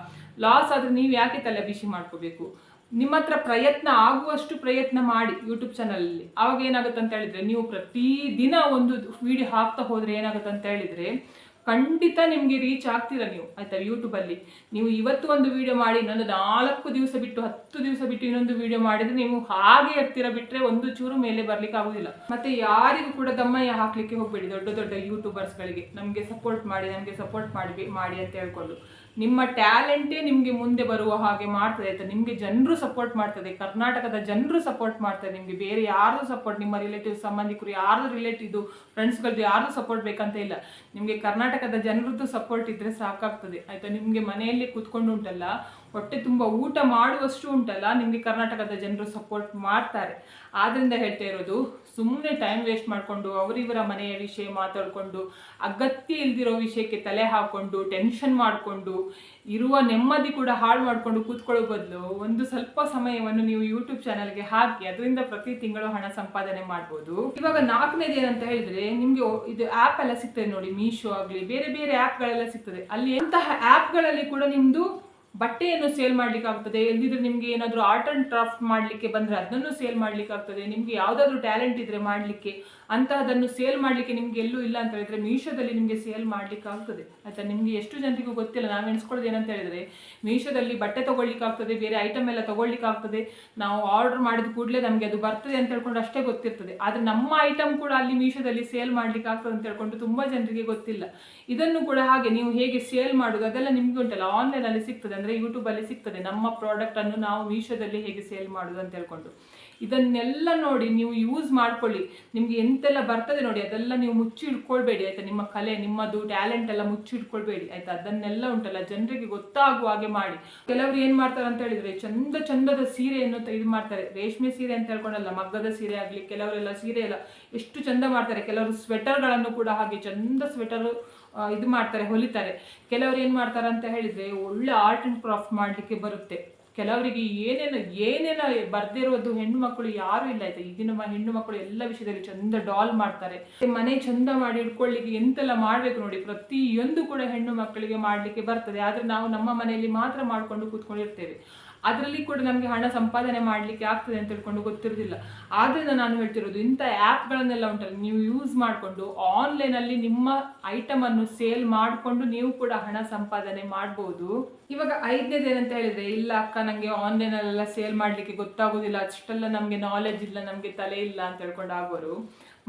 ಲಾಸ್ ಆದ್ರೆ ನೀವು ಯಾಕೆ ತಲೆ ಬಿಸಿ ಮಾಡ್ಕೋಬೇಕು? ನಿಮ್ಮ ಹತ್ರ ಪ್ರಯತ್ನ ಆಗುವಷ್ಟು ಪ್ರಯತ್ನ ಮಾಡಿ ಯೂಟ್ಯೂಬ್ ಚಾನಲಲ್ಲಿ ಅವಾಗ ಏನಾಗುತ್ತೆ ಅಂತ ಹೇಳಿದ್ರೆ, ನೀವು ಪ್ರತಿದಿನ ಒಂದು ವಿಡಿಯೋ ಹಾಕ್ತಾ ಹೋದರೆ ಏನಾಗುತ್ತೆ ಅಂತ ಹೇಳಿದ್ರೆ, ಖಂಡಿತ ನಿಮಗೆ ರೀಚ್ ಆಗ್ತೀರ ನೀವು. ಆಯ್ತಾ ಯೂಟ್ಯೂಬಲ್ಲಿ ನೀವು ಇವತ್ತು ಒಂದು ವಿಡಿಯೋ ಮಾಡಿ, ಇನ್ನೊಂದು ನಾಲ್ಕು ದಿವಸ ಬಿಟ್ಟು, ಹತ್ತು ದಿವಸ ಬಿಟ್ಟು ಇನ್ನೊಂದು ವಿಡಿಯೋ ಮಾಡಿದ್ರೆ ನೀವು ಹಾಗೆ ಇರ್ತೀರ ಬಿಟ್ರೆ ಒಂದು ಚೂರು ಮೇಲೆ ಬರಲಿಕ್ಕೆ ಆಗೋದಿಲ್ಲ. ಮತ್ತೆ ಯಾರಿಗೂ ಕೂಡ ದಮ್ಮಯ್ಯ ಹಾಕಲಿಕ್ಕೆ ಹೋಗಬೇಡಿ, ದೊಡ್ಡ ದೊಡ್ಡ ಯೂಟ್ಯೂಬರ್ಸ್ಗಳಿಗೆ ನಮಗೆ ಸಪೋರ್ಟ್ ಮಾಡಿ, ನಮಗೆ ಸಪೋರ್ಟ್ ಮಾಡಿ ಮಾಡಿ ಅಂತ ಹೇಳ್ಕೊಂಡು. ನಿಮ್ಮ ಟ್ಯಾಲೆಂಟೇ ನಿಮಗೆ ಮುಂದೆ ಬರುವ ಹಾಗೆ ಮಾಡ್ತದೆ ಆಯ್ತಾ ನಿಮಗೆ ಜನರು ಸಪೋರ್ಟ್ ಮಾಡ್ತದೆ, ಕರ್ನಾಟಕದ ಜನರು ಸಪೋರ್ಟ್ ಮಾಡ್ತಾರೆ ನಿಮಗೆ ಬೇರೆ ಯಾರ್ದು ಸಪೋರ್ಟ್ ನಿಮ್ಮ ರಿಲೇಟಿವ್ ಸಂಬಂಧಿಕರು ಯಾರ್ದು ರಿಲೇಟಿವ್ ಫ್ರೆಂಡ್ಸ್ಗಳದ್ದು ಯಾರ್ದು ಸಪೋರ್ಟ್ ಬೇಕಂತ ಇಲ್ಲ. ನಿಮಗೆ ಕರ್ನಾಟಕದ ಜನರದ್ದು ಸಪೋರ್ಟ್ ಇದ್ರೆ ಸಾಕಾಗ್ತದೆ. ಆಯ್ತಾ? ನಿಮಗೆ ಮನೆಯಲ್ಲಿ ಕೂತ್ಕೊಂಡು ಉಂಟಲ್ಲ ಹೊಟ್ಟೆ ತುಂಬ ಊಟ ಮಾಡುವಷ್ಟು ಉಂಟಲ್ಲ, ನಿಮಗೆ ಕರ್ನಾಟಕದ ಜನರು ಸಪೋರ್ಟ್ ಮಾಡ್ತಾರೆ. ಆದ್ರಿಂದ ಹೇಳ್ತಾ ಇರೋದು ಸುಮ್ಮನೆ ಟೈಮ್ ವೇಸ್ಟ್ ಮಾಡಿಕೊಂಡು ಅವರಿವರ ಮನೆಯ ವಿಷಯ ಮಾತಾಡಿಕೊಂಡು, ಅಗತ್ಯ ಇಲ್ದಿರೋ ವಿಷಯಕ್ಕೆ ತಲೆ ಹಾಕೊಂಡು ಟೆನ್ಷನ್ ಮಾಡಿಕೊಂಡು, ಇರುವ ನೆಮ್ಮದಿ ಕೂಡ ಹಾಳು ಮಾಡಿಕೊಂಡು ಕೂತ್ಕೊಳ್ಳೋ ಬದಲು ಒಂದು ಸ್ವಲ್ಪ ಸಮಯವನ್ನು ನೀವು ಯೂಟ್ಯೂಬ್ ಚಾನಲ್ಗೆ ಹಾಕಿ, ಅದರಿಂದ ಪ್ರತಿ ತಿಂಗಳು ಹಣ ಸಂಪಾದನೆ ಮಾಡ್ಬೋದು. ಇವಾಗ ನಾಲ್ಕನೇದು ಏನಂತ ಹೇಳಿದ್ರೆ, ನಿಮಗೆ ಇದು ಆ್ಯಪ್ ಎಲ್ಲ ಸಿಗ್ತದೆ ನೋಡಿ ಮೀಶೋ ಆಗಲಿ, ಬೇರೆ ಬೇರೆ ಆ್ಯಪ್ಗಳೆಲ್ಲ ಸಿಗ್ತದೆ. ಅಲ್ಲಿ ಅಂತಹ ಆ್ಯಪ್ಗಳಲ್ಲಿ ಕೂಡ ನಿಮ್ಮದು ಬಟ್ಟೆಯನ್ನು ಸೇಲ್ ಮಾಡ್ಲಿಕ್ಕೆ ಆಗ್ತದೆ ಇಲ್ದಿದ್ರೆ ನಿಮಗೆ ಏನಾದರೂ ಆರ್ಟ್ ಅಂಡ್ ಕ್ರಾಫ್ಟ್ ಮಾಡಲಿಕ್ಕೆ ಬಂದರೆ ಅದನ್ನು ಸೇಲ್ ಮಾಡ್ಲಿಕ್ಕೆ ಆಗ್ತದೆ ನಿಮ್ಗೆ ಯಾವುದಾದ್ರೂ ಟ್ಯಾಲೆಂಟ್ ಇದ್ರೆ ಮಾಡಲಿಕ್ಕೆ, ಅಂತಹದನ್ನು ಸೇಲ್ ಮಾಡಲಿಕ್ಕೆ ನಿಮಗೆ ಎಲ್ಲೂ ಇಲ್ಲ ಅಂತ ಹೇಳಿದರೆ ಮೀಶೋದಲ್ಲಿ ನಿಮಗೆ ಸೇಲ್ ಮಾಡ್ಲಿಕ್ಕೆ ಆಗ್ತದೆ ಆಯ್ತಾ? ನಿಮಗೆ ಎಷ್ಟು ಜನರಿಗೂ ಗೊತ್ತಿಲ್ಲ, ನಾವು ಎಣಿಸ್ಕೊಳ್ಳೋದು ಏನಂತ ಹೇಳಿದ್ರೆ, ಮೀಶೋದಲ್ಲಿ ಬಟ್ಟೆ ತೊಗೊಳ್ಲಿಕ್ಕೆ ಆಗ್ತದೆ ಬೇರೆ ಐಟಮ್ ಎಲ್ಲ ತೊಗೊಳ್ಲಿಕ್ಕೆ ಆಗ್ತದೆ ನಾವು ಆರ್ಡರ್ ಮಾಡಿದ ಕೂಡಲೇ ನಮಗೆ ಅದು ಬರ್ತದೆ ಅಂತ ಹೇಳ್ಕೊಂಡು ಅಷ್ಟೇ ಗೊತ್ತಿರ್ತದೆ. ಆದರೆ ನಮ್ಮ ಐಟಮ್ ಕೂಡ ಅಲ್ಲಿ ಮೀಶೋದಲ್ಲಿ ಸೇಲ್ ಮಾಡ್ಲಿಕ್ಕೆ ಆಗ್ತದೆ ಅಂತ ಹೇಳ್ಕೊಂಡು ತುಂಬ ಜನರಿಗೆ ಗೊತ್ತಿಲ್ಲ. ಇದನ್ನು ಕೂಡ ಹಾಗೆ ನೀವು ಹೇಗೆ ಸೇಲ್ ಮಾಡೋದು, ಅದೆಲ್ಲ ನಿಮಗೆ ಉಂಟಲ್ಲ ಆನ್ಲೈನಲ್ಲಿ ಸಿಗ್ತದೆ ಅಂದರೆ ಯೂಟ್ಯೂಬಲ್ಲಿ ಸಿಗ್ತದೆ. ನಮ್ಮ ಪ್ರಾಡಕ್ಟನ್ನು ನಾವು ಮೀಶೋದಲ್ಲಿ ಹೇಗೆ ಸೇಲ್ ಮಾಡೋದು ಅಂತ ಹೇಳ್ಕೊಂಡು. ಇದನ್ನೆಲ್ಲ ನೋಡಿ ನೀವು ಯೂಸ್ ಮಾಡ್ಕೊಳ್ಳಿ. ನಿಮಗೆ ಎಂತೆಲ್ಲ ಬರ್ತದೆ ನೋಡಿ, ಅದೆಲ್ಲ ನೀವು ಮುಚ್ಚಿ ಇಟ್ಕೊಳ್ಬೇಡಿ ಆಯ್ತಾ? ನಿಮ್ಮ ಕಲೆ, ನಿಮ್ಮದು ಟ್ಯಾಲೆಂಟ್ ಎಲ್ಲ ಮುಚ್ಚಿ ಇಟ್ಕೊಳ್ಬೇಡಿ ಆಯ್ತಾ? ಅದನ್ನೆಲ್ಲ ಉಂಟಲ್ಲ, ಜನರಿಗೆ ಗೊತ್ತಾಗುವ ಹಾಗೆ ಮಾಡಿ. ಕೆಲವರು ಏನು ಮಾಡ್ತಾರೆ ಅಂತ ಹೇಳಿದ್ರೆ, ಚಂದ ಚಂದದ ಸೀರೆಯನ್ನು ಇದು ಮಾಡ್ತಾರೆ. ರೇಷ್ಮೆ ಸೀರೆ ಅಂತ ಹೇಳ್ಕೊಂಡಲ್ಲ, ಮಗ್ಗದ ಸೀರೆ ಆಗಲಿ, ಕೆಲವರೆಲ್ಲ ಸೀರೆ ಎಲ್ಲ ಎಷ್ಟು ಚಂದ ಮಾಡ್ತಾರೆ. ಕೆಲವರು ಸ್ವೆಟರ್ಗಳನ್ನು ಕೂಡ ಹಾಗೆ ಚಂದ ಸ್ವೆಟರ್ ಇದು ಮಾಡ್ತಾರೆ, ಹೊಲಿತಾರೆ. ಕೆಲವರು ಏನು ಮಾಡ್ತಾರೆ ಅಂತ ಹೇಳಿದ್ರೆ ಒಳ್ಳೆ ಆರ್ಟ್ ಆ್ಯಂಡ್ ಕ್ರಾಫ್ಟ್ ಮಾಡಲಿಕ್ಕೆ ಬರುತ್ತೆ. ಕೆಲವರಿಗೆ ಏನೇನು, ಏನೇನ ಬರ್ದಿರೋದು ಹೆಣ್ಣು ಮಕ್ಕಳು ಯಾರು ಇಲ್ಲ ಆಯ್ತಾ ಈಗಿನ ಹೆಣ್ಣು ಮಕ್ಕಳು ಎಲ್ಲ ವಿಷಯದಲ್ಲಿ ಚಂದ ಡಾಲ್ ಮಾಡ್ತಾರೆ. ಮನೆ ಚಂದ ಮಾಡಿ ಇಟ್ಕೊಳ್ಳಿಕ್ಕೆ ಎಂತೆಲ್ಲ ಮಾಡ್ಬೇಕು ನೋಡಿ. ಪ್ರತಿಯೊಂದು ಕೂಡ ಹೆಣ್ಣು ಮಕ್ಕಳಿಗೆ ಮಾಡ್ಲಿಕ್ಕೆ ಬರ್ತದೆ. ಆದ್ರೆ ನಾವು ನಮ್ಮ ಮನೆಯಲ್ಲಿ ಮಾತ್ರ ಮಾಡ್ಕೊಂಡು ಕೂತ್ಕೊಂಡಿರ್ತೇವೆ. ಅದರಲ್ಲಿ ಕೂಡ ನಮಗೆ ಹಣ ಸಂಪಾದನೆ ಮಾಡಲಿಕ್ಕೆ ಆಗ್ತದೆ ಅಂತ ತಿಳ್ಕೊಂಡು ಗೊತ್ತಿರೋದಿಲ್ಲ. ಆದ್ರಿಂದ ನಾನು ಹೇಳ್ತಿರೋದು, ಇಂಥ ಆ್ಯಪ್ಗಳನ್ನೆಲ್ಲ ಉಂಟಲ್ಲ, ನೀವು ಯೂಸ್ ಮಾಡಿಕೊಂಡು ಆನ್ಲೈನಲ್ಲಿ ನಿಮ್ಮ ಐಟಮ್ ಅನ್ನು ಸೇಲ್ ಮಾಡಿಕೊಂಡು ನೀವು ಕೂಡ ಹಣ ಸಂಪಾದನೆ ಮಾಡ್ಬೋದು. ಇವಾಗ ಐದನೇದು ಏನಂತ ಹೇಳಿದ್ರೆ, ಇಲ್ಲ ಅಕ್ಕ ನನಗೆ ಆನ್ಲೈನಲ್ಲೆಲ್ಲ ಸೇಲ್ ಮಾಡಲಿಕ್ಕೆ ಗೊತ್ತಾಗೋದಿಲ್ಲ, ಅಷ್ಟೆಲ್ಲ ನಮಗೆ ನಾಲೆಜ್ ಇಲ್ಲ, ನಮಗೆ ತಲೆ ಇಲ್ಲ ಅಂತ ಹೇಳ್ಕೊಂಡು ಆಗೋರು.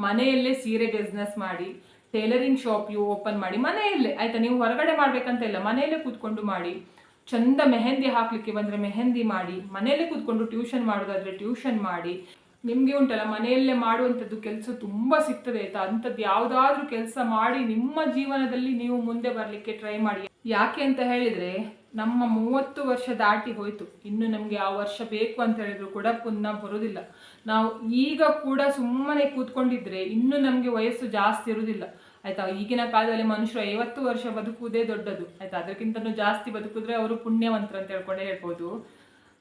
ಮನೆಯಲ್ಲೇ ಸೀರೆ ಬಿಸ್ನೆಸ್ ಮಾಡಿ ಟೈಲರಿಂಗ್ ಶಾಪ್ ಯು ಓಪನ್ ಮಾಡಿ ಮನೆಯಲ್ಲೇ, ಆಯ್ತಾ? ನೀವು ಹೊರಗಡೆ ಮಾಡ್ಬೇಕಂತ ಇಲ್ಲ, ಮನೆಯಲ್ಲೇ ಕೂತ್ಕೊಂಡು ಮಾಡಿ. ಚಂದ ಮೆಹಂದಿ ಹಾಕ್ಲಿಕ್ಕೆ ಬಂದ್ರೆ ಮೆಹಂದಿ ಮಾಡಿ, ಮನೆಯಲ್ಲೇ ಕೂತ್ಕೊಂಡು ಟ್ಯೂಷನ್ ಮಾಡೋದಾದ್ರೆ ಟ್ಯೂಷನ್ ಮಾಡಿ, ನಿಮಗೆ ಉಂಟಲ್ಲ ಮನೆಯಲ್ಲೇ ಮಾಡುವಂಥದ್ದು ಕೆಲಸ ತುಂಬ ಸಿಗ್ತದೆ ಆಯ್ತಾ? ಅಂಥದ್ದು ಯಾವುದಾದ್ರೂ ಕೆಲಸ ಮಾಡಿ ನಿಮ್ಮ ಜೀವನದಲ್ಲಿ ನೀವು ಮುಂದೆ ಬರಲಿಕ್ಕೆ ಟ್ರೈ ಮಾಡಿ. ಯಾಕೆ ಅಂತ ಹೇಳಿದ್ರೆ ನಮ್ಮ ಮೂವತ್ತು ವರ್ಷ ದಾಟಿ ಹೋಯ್ತು. ಇನ್ನು ನಮಗೆ ಆ ವರ್ಷ ಬೇಕು ಅಂತ ಹೇಳಿದ್ರು ಕೂಡ ಪುನಃ ಬರೋದಿಲ್ಲ. ನಾವು ಈಗ ಕೂಡ ಸುಮ್ಮನೆ ಕೂತ್ಕೊಂಡಿದ್ರೆ ಇನ್ನು ನಮಗೆ ವಯಸ್ಸು ಜಾಸ್ತಿ ಇರುವುದಿಲ್ಲ ಆಯ್ತಾ, ಈಗಿನ ಕಾಲದಲ್ಲಿ ಮನುಷ್ಯರು ಐವತ್ತು ವರ್ಷ ಬದುಕುವುದೇ ದೊಡ್ಡದು. ಆಯ್ತಾ ಅದಕ್ಕಿಂತನೂ ಜಾಸ್ತಿ ಬದುಕಿದ್ರೆ ಅವರು ಪುಣ್ಯವಂತರು ಅಂತ ಹೇಳ್ಕೊಂಡೇ ಹೇಳ್ಬೋದು.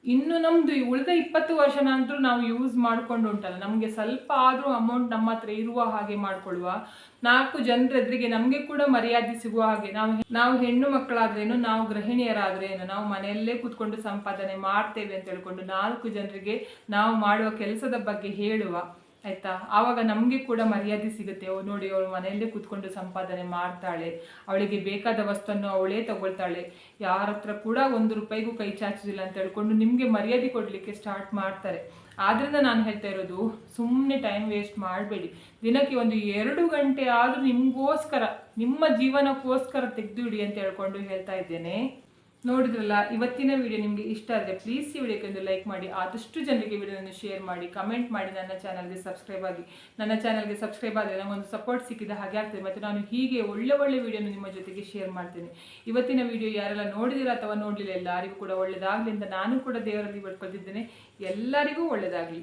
ಇನ್ನು ನಮ್ದು ಈ ಉಳಿದ ಇಪ್ಪತ್ತು ವರ್ಷನಾದರೂ ನಾವು ಯೂಸ್ ಮಾಡ್ಕೊಂಡು ಉಂಟಲ್ಲ, ನಮಗೆ ಸ್ವಲ್ಪ ಆದರೂ ಅಮೌಂಟ್ ನಮ್ಮ ಹತ್ರ ಇರುವ ಹಾಗೆ ಮಾಡ್ಕೊಳ್ಳುವ. ನಾಲ್ಕು ಜನರ ಎದುರಿಗೆ ನಮಗೆ ಕೂಡ ಮರ್ಯಾದೆ ಸಿಗುವ ಹಾಗೆ, ನಾವು ನಾವು ಹೆಣ್ಣು ಮಕ್ಕಳಾದ್ರೇನು, ನಾವು ಗೃಹಿಣಿಯರಾದ್ರೇನು, ನಾವು ಮನೆಯಲ್ಲೇ ಕೂತ್ಕೊಂಡು ಸಂಪಾದನೆ ಮಾಡ್ತೇವೆ ಅಂತ ಹೇಳ್ಕೊಂಡು ನಾಲ್ಕು ಜನರಿಗೆ ನಾವು ಮಾಡುವ ಕೆಲಸದ ಬಗ್ಗೆ ಹೇಳುವ. ಆಯ್ತಾ? ಆವಾಗ ನಮಗೆ ಕೂಡ ಮರ್ಯಾದೆ ಸಿಗುತ್ತೆ. ಓ, ನೋಡಿ, ಅವಳು ಮನೆಯಲ್ಲೇ ಕೂತ್ಕೊಂಡು ಸಂಪಾದನೆ ಮಾಡ್ತಾಳೆ. ಅವಳಿಗೆ ಬೇಕಾದ ವಸ್ತುವನ್ನು ಅವಳೇ ತಗೊಳ್ತಾಳೆ. ಯಾರ ಹತ್ರ ಕೂಡ ಒಂದು ರೂಪಾಯಿಗೂ ಕೈ ಚಾಚೋದಿಲ್ಲ ಅಂತ ಹೇಳ್ಕೊಂಡು ನಿಮಗೆ ಮರ್ಯಾದೆ ಕೊಡಲಿಕ್ಕೆ ಸ್ಟಾರ್ಟ್ ಮಾಡ್ತಾರೆ. ಆದ್ರಿಂದ ನಾನು ಹೇಳ್ತಾ ಇರೋದು ಸುಮ್ಮನೆ ಟೈಮ್ ವೇಸ್ಟ್ ಮಾಡಬೇಡಿ. ದಿನಕ್ಕೆ ಒಂದು ಎರಡು ಗಂಟೆ ಆದರೂ ನಿಮಗೋಸ್ಕರ, ನಿಮ್ಮ ಜೀವನಕ್ಕೋಸ್ಕರ ತೆಗೆದು ಇಡಿ ಅಂತ ಹೇಳ್ಕೊಂಡು ಹೇಳ್ತಾ ಇದ್ದೇನೆ. ನೋಡಿದ್ರಲ್ಲ, ಇವತ್ತಿನ ವಿಡಿಯೋ ನಿಮಗೆ ಇಷ್ಟ ಆದರೆ ಪ್ಲೀಸ್ ಈ ವಿಡಿಯೋಕ್ಕೆ ಲೈಕ್ ಮಾಡಿ, ಆದಷ್ಟು ಜನರಿಗೆ ವಿಡಿಯೋನ ಶೇರ್ ಮಾಡಿ ಕಮೆಂಟ್ ಮಾಡಿ, ನನ್ನ ಚಾನಲ್ಗೆ ಸಬ್ಸ್ಕ್ರೈಬ್ ಆಗಿ. ನನ್ನ ಚಾನಲ್ಗೆ ಸಬ್ಸ್ಕ್ರೈಬ್ ಆದರೆ ನನಗೊಂದು ಸಪೋರ್ಟ್ ಸಿಕ್ಕಿದ ಹಾಗೆ ಆಗ್ತದೆ. ಮತ್ತು ನಾನು ಹೀಗೆ ಒಳ್ಳೆ ಒಳ್ಳೆ ವಿಡಿಯೋನ ನಿಮ್ಮ ಜೊತೆಗೆ ಶೇರ್ ಮಾಡ್ತೇನೆ. ಇವತ್ತಿನ ವಿಡಿಯೋ ಯಾರೆಲ್ಲ ನೋಡಿದಿರ ಅಥವಾ ನೋಡಲಿಲ್ಲ ಎಲ್ಲರಿಗೂ ಕೂಡ ಒಳ್ಳೆಯದಾಗಲಿ ಅಂತ ನಾನು ಕೂಡ ದೇವರಲ್ಲಿ ಬಿಡ್ಕೊಳ್ತಿದ್ದೇನೆ. ಎಲ್ಲರಿಗೂ ಒಳ್ಳೆಯದಾಗಲಿ